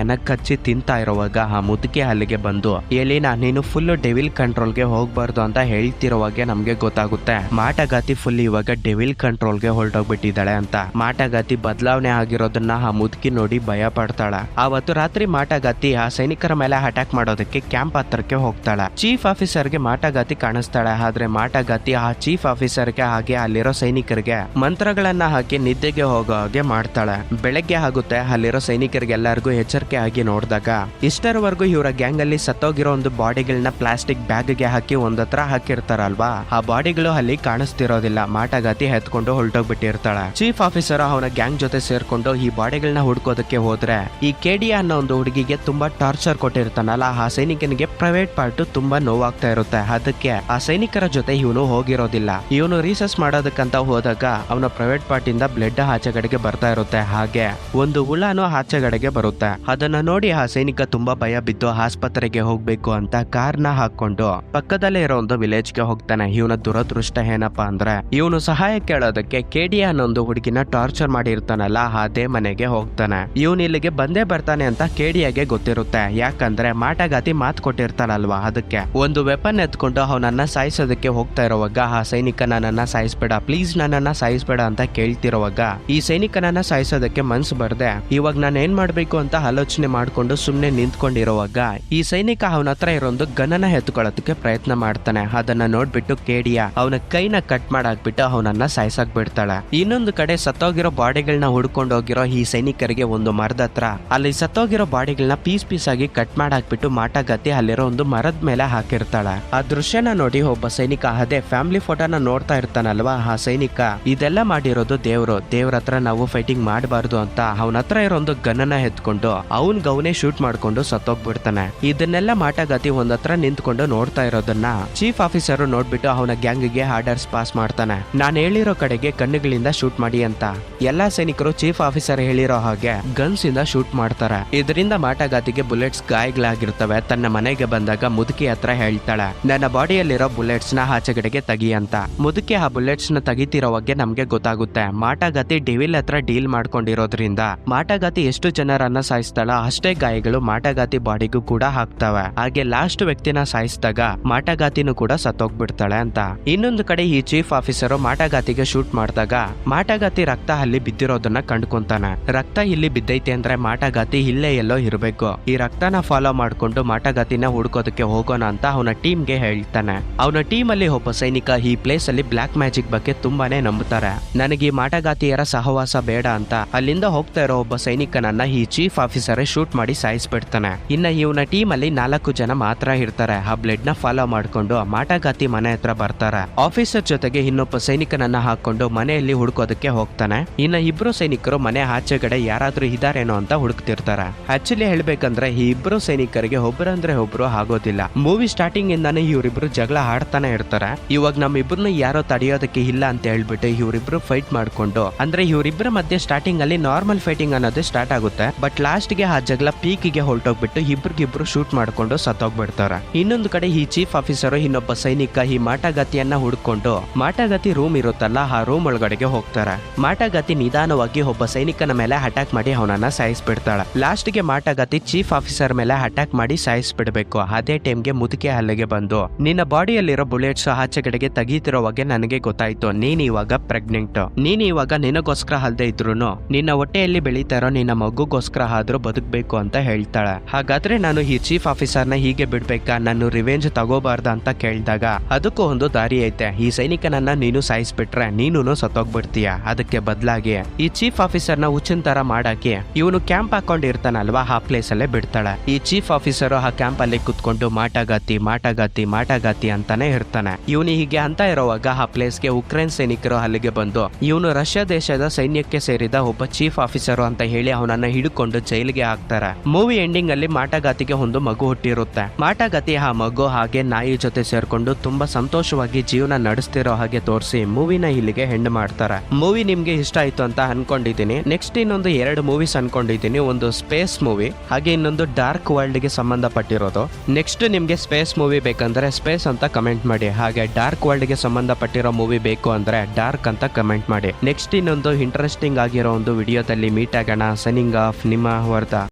Speaker 1: ಹೃದಯನ ಕಚ್ಚಿ ತಿಂತಾ ಇರುವಾಗ ಆ ಮುದುಕಿ ಅಲ್ಲಿಗೆ ಬಂದು, ಎಲಿನಾ, ನೀನು ಫುಲ್ ಡೆವಿಲ್ ಕಂಟ್ರೋಲ್ಗೆ ಹೋಗ್ಬಾರ್ದು ಅಂತ ಹೇಳ್ತಿರೋವಾಗೆ ನಮ್ಗೆ ಗೊತ್ತಾಗುತ್ತೆ. ಮಾಟಗಾತಿ ಫುಲ್ ಇವಾಗ ಡೆವಿಲ್ ಕಂಟ್ರೋಲ್ಗೆ ಹೊರಟೋಗ್ಬಿಟ್ಟಿದ್ದಾಳೆ ಅಂತ. ಮಾಟಗಾತಿ ಬದಲಾವಣೆ ಆಗಿರೋದನ್ನ ಆ ಮುದುಕಿ ನೋಡಿ ಭಯ ಪಡ್ತಾಳ. ಆವತ್ತು ರಾತ್ರಿ ಮಾಟಗಾತಿ ಆ ಸೈನಿಕರ ಮೇಲೆ ಅಟ್ಯಾಕ್ ಮಾಡೋದಕ್ಕೆ ಕ್ಯಾಂಪ್ ಹತ್ರಕ್ಕೆ ಹೋಗ್ತಾಳೆ. ಚೀಫ್ ಆಫೀಸರ್ಗೆ ಮಾಟಗಾತಿ ಕಾಣಿಸ್ತಾಳೆ. ಆದ್ರೆ ಮಾಟಗಾತಿ ಆ ಚೀಫ್ ಆಫೀಸರ್ಗೆ ಹಾಗೆ ಅಲ್ಲಿರೋ ಸೈನಿಕರಿಗೆ ಮಂತ್ರಗಳನ್ನ ಹಾಕಿ ನಿದ್ದೆಗೆ ಹೋಗೋ ಹಾಗೆ ಮಾಡ್ತಾಳೆ. ಬೆಳಗ್ಗೆ ಆಗುತ್ತೆ, ಅಲ್ಲಿರೋ ಸೈನಿಕರಿಗೆ ಎಲ್ಲರಿಗೂ ಎಚ್ಚರಿಕೆ ಆಗಿ ನೋಡಿದಾಗ ಇಷ್ಟರವರೆಗೂ ಇವರ ಗ್ಯಾಂಗ್ ಅಲ್ಲಿ ಸತ್ತೋಗಿರೋ ಒಂದು ಬಾಡಿಗಳನ್ನ ಪ್ಲಾಸ್ಟಿಕ್ ಬ್ಯಾಗ್ಗೆ ಹಾಕಿ ಒಂದತ್ರ ಹಾಕಿರ್ತಾರಲ್ವಾ? ಆ ಬಾಡಿಗಳು ಅಲ್ಲಿ ಕಾಣಿಸ್ತಿರೋದಿಲ್ಲ. ಮಾಟಗಾತಿ ಎತ್ಕೊಂಡು ಹೊರಟೋಗ್ಬಿಟ್ಟಿರ್ತಾಳೆ. ಚೀಫ್ ಆಫೀಸರ್ ಅವನ ಗ್ಯಾಂಗ್ ಜೊತೆ ಸೇರ್ಕೊಂಡು ಈ ಬಾಡಿಗಳನ್ನ ಹುಡ್ಕೋದಕ್ಕೆ ಹೋದ್ರೆ ಈ ಕೆಡಿಯಾ ಅನ್ನೋ ಒಂದು ಹುಡುಗಿಗೆ ತುಂಬಾ ಟಾರ್ಚರ್ ಕೊಟ್ಟಿರ್ತಾನಲ್ಲ, ಆ ಸೈನಿಕನಿಗೆ ಪ್ರೈವೇಟ್ ಪಾರ್ಟ್ ತುಂಬಾ ನೋವಾಗ್ತಾ ಇರುತ್ತೆ. ಅದಕ್ಕೆ ಆ ಸೈನಿಕರ ಜೊತೆ ಇವನು ಹೋಗಿರೋದಿಲ್ಲ. ಇವನು ರೀಸರ್ಚ್ ಮಾಡೋದಕ್ಕಂತ ಹೋದಾಗ ಅವನ ಪ್ರೈವೇಟ್ ಪಾರ್ಟ್ ಇಂದ ಬ್ಲಡ್ ಆಚೆಗಡೆಗೆ ಬರ್ತಾ ಇರುತ್ತೆ. ಹಾಗೆ ಒಂದು ಹುಳನು ಆಚೆಗಡೆಗೆ ಬರುತ್ತೆ. ಅದನ್ನ ನೋಡಿ ಆ ಸೈನಿಕ ತುಂಬಾ ಭಯ ಬಿದ್ದು ಆಸ್ಪತ್ರೆಗೆ ಹೋಗ್ಬೇಕು ಅಂತ ಕಾರ್ನ ಹಾಕೊಂಡು ಪಕ್ಕದಲ್ಲೇ ಇರೋ ಒಂದು ವಿಲೇಜ್ಗೆ ಹೋಗ್ತಾನೆ. ಇವನ ದುರದೃಷ್ಟ ಏನಪ್ಪಾ ಅಂದ್ರೆ, ಇವನು ಸಹಾಯ ಕೇಳೋದಕ್ಕೆ ಕೆಡಿ ಒಂದು ಹುಡುಗಿನ ಟಾರ್ಚರ್ ಮಾಡಿರ್ತಾನಲ್ಲ, ಅದೇ ಮನೆಗೆ ಹೋಗ್ತಾನೆ. ಇವನು ಇಲ್ಲಿಗೆ ಬಂದೇ ಬರ್ತಾನೆ ಅಂತ ಕೆಡಿಯಾಗೆ ಗೊತ್ತಿರುತ್ತೆ. ಯಾಕಂದ್ರೆ ಮಾಟಗಾತಿ ಮಾತ್ ಕೊಟ್ಟಿರ್ತಾನಲ್ವಾ ಅದಕ್ಕೆ. ಒಂದು ವೆಪನ್ ಎತ್ಕೊಂಡು ಅವನನ್ನ ಸಾಯಿಸೋದಕ್ಕೆ ಹೋಗ್ತಾ ಇರುವಾಗ ಆ ಸೈನಿಕ ನನ್ನನ್ನ ಸಾಯಿಸ್ಬೇಡ ಪ್ಲೀಸ್ ನನ್ನನ್ನ ಸಾಯಿಸ್ಬೇಡ ಅಂತ ಕೇಳ್ತಿರುವಾಗ ಈ ಸೈನಿಕನನ್ನ ಸಾಯಿಸೋದಕ್ಕೆ ಮನ್ಸು ಬರ್ದೆ, ಇವಾಗ ನಾನು ಏನ್ ಮಾಡ್ಬೇಕು ಅಂತ ಯೋಚನೆ ಮಾಡಿಕೊಂಡು ಸುಮ್ನೆ ನಿಂತ್ಕೊಂಡಿರುವಾಗ ಈ ಸೈನಿಕ ಅವನ ಹತ್ರ ಇರೋದು ಗನನ ಎತ್ಕೊಳ್ಳೋದಕ್ಕೆ ಪ್ರಯತ್ನ ಮಾಡ್ತಾನೆ. ಅದನ್ನ ನೋಡ್ಬಿಟ್ಟು ಕೇಡಿಯ ಅವನ ಕೈನ ಕಟ್ ಮಾಡಾಕ್ಬಿಟ್ಟು ಅವನನ್ನ ಸಾಯ್ಸಾಕ್ ಬಿಡ್ತಾಳೆ ಇನ್ನೊಂದು ಕಡೆ ಸತ್ತೋಗಿರೋ ಬಾಡಿಗಳನ್ನ ಹುಡ್ಕೊಂಡು ಹೋಗಿರೋ ಈ ಸೈನಿಕರಿಗೆ ಒಂದು ಮರದ ಹತ್ರ. ಅಲ್ಲಿ ಸತ್ತೋಗಿರೋ ಬಾಡಿಗಳನ್ನ ಪೀಸ್ ಪೀಸ್ ಆಗಿ ಕಟ್ ಮಾಡಾಕ್ಬಿಟ್ಟು ಮಾಟಗತಿ ಅಲ್ಲಿರೋ ಒಂದು ಮರದ ಮೇಲೆ ಹಾಕಿರ್ತಾಳೆ. ಆ ದೃಶ್ಯನ ನೋಡಿ ಒಬ್ಬ ಸೈನಿಕ, ಅದೇ ಫ್ಯಾಮಿಲಿ ಫೋಟೋನ ನೋಡ್ತಾ ಇರ್ತಾನಲ್ವಾ ಆ ಸೈನಿಕ? ಇದೆಲ್ಲ ಮಾಡಿರೋದು ದೇವ್ರು. ದೇವ್ರ ಹತ್ರ ನಾವು ಫೈಟಿಂಗ್ ಮಾಡಬಾರ್ದು ಅಂತ ಅವನ ಹತ್ರ ಇರೋ ಒಂದು ಗನ್ನನ ಎತ್ಕೊಂಡು ಅವನ್ ಗೌನೆ ಶೂಟ್ ಮಾಡ್ಕೊಂಡು ಸತ್ತೋಗ್ಬಿಡ್ತಾನೆ. ಇದನ್ನೆಲ್ಲ ಮಾಟಗತಿ ಒಂದತ್ರ ನಿಂತ್ಕೊಂಡು ನೋಡ್ತಾ ಇರೋದನ್ನ ಚೀಫ್ ಆಫೀಸರ್ ನೋಡ್ಬಿಟ್ಟು ಅವನ ಗ್ಯಾಂಗ್ಗೆ ಆರ್ಡರ್ಸ್ ಪಾಸ್ ಮಾಡ್ತಾನೆ. ನಾನ್ ಹೇಳಿರೋ ಕಡೆಗೆ ಕಣ್ಣುಗಳಿಂದ ಶೂಟ್ ಮಾಡಿ ಅಂತ. ಎಲ್ಲಾ ಸೈನಿಕರು ಚೀಫ್ ಆಫೀಸರ್ ಹೇಳಿರೋ ಹಾಗೆ ಗನ್ಸ್ ಇಂದ ಶೂಟ್ ಮಾಡ್ತಾರೆ. ಇದರಿಂದ ಮಾಟಗಾತಿಗೆ ಬುಲೆಟ್ಸ್ ಗಾಯಗಳಾಗಿರ್ತವೆ. ತನ್ನ ಮನೆಗೆ ಬಂದಾಗ ಮುದುಕಿ ಹತ್ರ ಹೇಳ್ತಾಳೆ, ನನ್ನ ಬಾಡಿಯಲ್ಲಿರೋ ಬುಲೆಟ್ಸ್ನ ಆಚೆಗಡೆಗೆ ತೆಗಿ ಅಂತ. ಮುದುಕಿ ಆ ಬುಲೆಟ್ಸ್ನ ತೆಗಿತಿರೋವಾಗೆ ನಮ್ಗೆ ಗೊತ್ತಾಗುತ್ತೆ. ಮಾಟಗಾತಿ ಡಿವಿಲ್ ಹತ್ರ ಡೀಲ್ ಮಾಡ್ಕೊಂಡಿರೋದ್ರಿಂದ ಮಾಟಗಾತಿ ಎಷ್ಟು ಜನರನ್ನ ಸಾಯಿಸ್ತಾಳ ಅಷ್ಟೇ ಗಾಯಗಳು ಮಾಟಗಾತಿ ಬಾಡಿಗೂ ಕೂಡ ಹಾಕ್ತವೆ. ಹಾಗೆ ಲಾಸ್ಟ್ ವ್ಯಕ್ತಿನ ಸಾಯಿಸಿದಾಗ ಮಾಟಗಾತಿನೂ ಕೂಡ ಸತ್ತೋಗ್ಬಿಡ್ತಾಳೆ ಅಂತ. ಇನ್ನೊಂದು ಕಡೆ ಈ ಚೀಫ್ ಆಫೀಸರ್ ಮಾಟಗಾತಿಗೆ ಶೂಟ್ ಮಾಡಿದಾಗ ಮಾಟಗಾತಿ ರಕ್ತ ಅಲ್ಲಿ ಬಿದ್ದಿರೋದನ್ನ ಕಂಡ್ಕೊಂತಾನೆ. ರಕ್ತ ಇಲ್ಲಿ ಬಿದ್ದೈತೆ ಅಂದ್ರೆ ಮಾಟಗಾತಿ ಇಲ್ಲೇ ಎಲ್ಲೋ ಇರಬೇಕು. ಈ ರಕ್ತನ ಫಾಲೋ ಮಾಡ್ಕೊಂಡು ಮಾಟಗಾತಿನ ಹುಡುಕೋದಕ್ಕೆ ಹೋಗೋಣ ಅಂತ ಅವನ ಟೀಮ್ಗೆ ಹೇಳ್ತಾನೆ. ಅವನ ಟೀಮ್ ಅಲ್ಲಿ ಒಬ್ಬ ಸೈನಿಕ ಈ ಪ್ಲೇಸ್ ಅಲ್ಲಿ ಬ್ಲಾಕ್ ಮ್ಯಾಜಿಕ್ ಬಗ್ಗೆ ತುಂಬಾನೇ ನಂಬುತ್ತಾರೆ. ನನಗೆ ಈ ಮಾಟಗಾತಿಯರ ಸಹವಾಸ ಬೇಡ ಅಂತ. ಅಲ್ಲಿಂದ ಹೋಗ್ತಾ ಇರೋ ಒಬ್ಬ ಸೈನಿಕನನ್ನ ಈ ಚೀಫ್ ಆಫೀಸರ್ ಶೂಟ್ ಮಾಡಿ ಸಾಯಿಸ್ಬಿಡ್ತಾನೆ. ಇನ್ನ ಇವನ ಟೀಮ್ ಅಲ್ಲಿ ನಾಲ್ಕು ಜನ ಮಾತ್ರ ಇರ್ತಾರೆ. ಆ ಬ್ಲೆಡ್ನ ಫಾಲೋ ಮಾಡ್ಕೊಂಡು ಮಾಟಗಾತಿ ಮನೆ ಹತ್ರ ಬರ್ತಾರೆ. ಆಫೀಸರ್ ಜೊತೆಗೆ ಇನ್ನೊಬ್ಬ ಸೈನಿಕನನ್ನ ಹಾಕೊಂಡು ಮನೆಯಲ್ಲಿ ಹುಡುಕೋದಕ್ಕೆ ಹೋಗ್ತಾನೆ. ಇನ್ನ ಇಬ್ರು ಸೈನಿಕರು ಮನೆ ಆಚೆಗಡೆ ಯಾರಾದ್ರೂ ಇದಾರೇನೋ ಅಂತ ಹುಡುಕ್ತಿರ್ತಾರೆ. ಆಕ್ಚುಲಿ ಹೇಳ್ಬೇಕಂದ್ರೆ ಈ ಇಬ್ರು ಸೈನಿಕರಿಗೆ ಒಬ್ಬರಂದ್ರೆ ಒಬ್ರು ಆಗೋದಿಲ್ಲ. ಮೂವಿ ಸ್ಟಾರ್ಟಿಂಗ್ ಇಂದಾನೆ ಇವರಿಬ್ರು ಜಗಳ ಆಡ್ತಾನೆ ಇರ್ತಾರೆ. ಇವಾಗ ನಮ್ಮಿಬ್ರನ್ನ ಯಾರೋ ತಡೆಯೋದಕ್ಕೆ ಇಲ್ಲ ಅಂತ ಹೇಳ್ಬಿಟ್ಟು ಇವರಿಬ್ರು ಫೈಟ್ ಮಾಡ್ಕೊಂಡು, ಅಂದ್ರೆ ಇವರಿಬ್ರ ಮಧ್ಯೆ ಸ್ಟಾರ್ಟಿಂಗ್ ಅಲ್ಲಿ ನಾರ್ಮಲ್ ಫೈಟಿಂಗ್ ಅನ್ನೋದು ಸ್ಟಾರ್ಟ್ ಆಗುತ್ತೆ. ಬಟ್ ಲಾಸ್ಟ್ಗೆ ಆ ಜಗಳ ಪೀಕಿಗೆ ಹೊರಟೋಗ್ಬಿಟ್ಟು ಇಬ್ರಿಗಿಬ್ರು ಶೂಟ್ ಮಾಡ್ಕೊಂಡು ಸತ್ತೋಗ್ಬಿಡ್ತಾರ. ಇನ್ನೊಂದು ಕಡೆ ಈ ಚೀಫ್ ಆಫೀಸರ್ ಇನ್ನೊಬ್ಬ ಸೈನಿಕ ಈ ಮಾಟಗತಿಯನ್ನ ಹುಡ್ಕೊಂಡು ಮಾಟಗತಿ ರೂಮ್ ಇರುತ್ತಲ್ಲ, ಆ ರೂಮ್ ಒಳಗಡೆಗೆ ಹೋಗ್ತಾರ. ಮಾಟಗತಿ ನಿಧಾನವಾಗಿ ಒಬ್ಬ ಸೈನಿಕನ ಮೇಲೆ ಅಟ್ಯಾಕ್ ಮಾಡಿ ಅವನನ್ನ ಸಾಯಿಸ್ಬಿಡ್ತಾಳೆ. ಲಾಸ್ಟ್ಗೆ ಮಾಟಗತಿ ಚೀಫ್ ಆಫೀಸರ್ ಮೇಲೆ ಅಟ್ಯಾಕ್ ಮಾಡಿ ಸಾಯಿಸ್ಬಿಡ್ಬೇಕು. ಅದೇ ಟೈಮ್ಗೆ ಮುದುಕೆ ಹಲ್ಲೆಗೆ ಬಂದು, ನಿನ್ನ ಬಾಡಿಯಲ್ಲಿರೋ ಬುಲೆಟ್ಸ್ ಆಚೆಗಡೆಗೆ ತೆಗೀತಿರೋವಾಗೆ ನನಗೆ ಗೊತ್ತಾಯ್ತು. ನೀನ್ ಇವಾಗ ಪ್ರೆಗ್ನೆಂಟ್ ನೀನ್ ಇವಾಗ ನಿನಗೋಸ್ಕರ ಅಲ್ದೇ ಇದ್ರು ನಿನ್ನ ಹೊಟ್ಟೆಯಲ್ಲಿ ಬೆಳೀತಾರೋ ನಿನ್ನ ಮಗುಗೋಸ್ಕರ ಆದ್ರೂ ಬದುಕ್ಬೇಕು ಅಂತ ಹೇಳ್ತಾಳೆ. ಹಾಗಾದ್ರೆ ನಾನು ಈ ಚೀಫ್ ಆಫೀಸರ್ನ ಹೀಗೆ ಬಿಡ್ಬೇಕಾ? ನಾನು ರಿವೆಂಜ್ ತಗೋಬಾರ್ದ ಅಂತ ಕೇಳಿದಾಗ, ಅದಕ್ಕೂ ಒಂದು ದಾರಿ ಐತೆ. ಈ ಸೈನಿಕನನ್ನ ನೀನು ಸಾಯಿಸ್ಬಿಟ್ರೆ ನೀನು ಸತ್ತೋಗ್ಬಿಡ್ತೀಯ? ಅದಕ್ಕೆ ಬದಲಾಗಿ ಈ ಚೀಫ್ ಆಫೀಸರ್ನ ಹುಚ್ಚಿನ ತರ ಮಾಡಾಕಿ, ಇವನು ಕ್ಯಾಂಪ್ ಹಾಕೊಂಡಿರ್ತಾನಲ್ವಾ ಆ ಪ್ಲೇಸ್ ಅಲ್ಲೇ ಬಿಡ್ತಾಳೆ. ಈ ಚೀಫ್ ಆಫೀಸರ್ ಆ ಕ್ಯಾಂಪ್ ಅಲ್ಲಿ ಕುತ್ಕೊಂಡು ಮಾಟಗಾತಿ ಮಾಟಗಾತಿ ಮಾಟಗಾತಿ ಅಂತಾನೆ ಇರ್ತಾನೆ. ಇವನು ಹೀಗೆ ಅಂತ ಇರೋವಾಗ ಆ ಪ್ಲೇಸ್ಗೆ ಉಕ್ರೇನ್ ಸೈನಿಕರು ಅಲ್ಲಿಗೆ ಬಂದು, ಇವನು ರಷ್ಯಾ ದೇಶದ ಸೈನ್ಯಕ್ಕೆ ಸೇರಿದ ಒಬ್ಬ ಚೀಫ್ ಆಫೀಸರ್ ಅಂತ ಹೇಳಿ ಅವನನ್ನ ಹಿಡ್ಕೊಂಡು ಜೈಲಿಗೆ ಹಾಕ್ತಾರೆ ಮೂವಿ ಎಂಡಿಂಗ್ ಅಲ್ಲಿ ಮಾಟಗಾತಿಗೆ ಒಂದು ಮಗು ಹುಟ್ಟಿರುತ್ತೆ. ಮಾಟಗಾತಿ ಆ ಮಗು ಹಾಗೆ ನಾಯಿ ಜೊತೆ ಸೇರ್ಕೊಂಡು ತುಂಬಾ ಸಂತೋಷವಾಗಿ ಜೀವನ ನಡೆಸ್ತಿರೋ ಹಾಗೆ ತೋರಿಸಿ ಮೂವಿನ ಇಲ್ಲಿಗೆ ಹೆಣ್ಣು ಮಾಡ್ತಾರೆ. ಮೂವಿ ನಿಮ್ಗೆ ಇಷ್ಟ ಆಯ್ತು ಅಂತ ಅನ್ಕೊಂಡಿದ್ದೀನಿ. ನೆಕ್ಸ್ಟ್ ಇನ್ನೊಂದು ಎರಡು ಮೂವೀಸ್ ಅನ್ಕೊಂಡಿದ್ದೀನಿ. ಒಂದು ಸ್ಪೇಸ್ ಮೂವಿ ಹಾಗೆ ಇನ್ನೊಂದು ಡಾರ್ಕ್ ವರ್ಲ್ಡ್ಗೆ ಸಂಬಂಧಪಟ್ಟಿರೋದು. ನೆಕ್ಸ್ಟ್ ನಿಮ್ಗೆ ಸ್ಪೇಸ್ ಮೂವಿ ಬೇಕಂದ್ರೆ ಸ್ಪೇಸ್ ಅಂತ ಕಮೆಂಟ್ ಮಾಡಿ. ಹಾಗೆ ಡಾರ್ಕ್ ವರ್ಲ್ಡ್ಗೆ ಸಂಬಂಧಪಟ್ಟಿರೋ ಮೂವಿ ಬೇಕು ಅಂದ್ರೆ ಡಾರ್ಕ್ ಅಂತ ಕಮೆಂಟ್ ಮಾಡಿ. ನೆಕ್ಸ್ಟ್ ಇನ್ನೊಂದು ಇಂಟ್ರೆಸ್ಟಿಂಗ್ ಆಗಿರೋ ಒಂದು ವಿಡಿಯೋದಲ್ಲಿ ಮೀಟ್ ಆಗೋಣ. ಸನಿಂಗ್ ಆಫ್ ನಿಮ್ಮ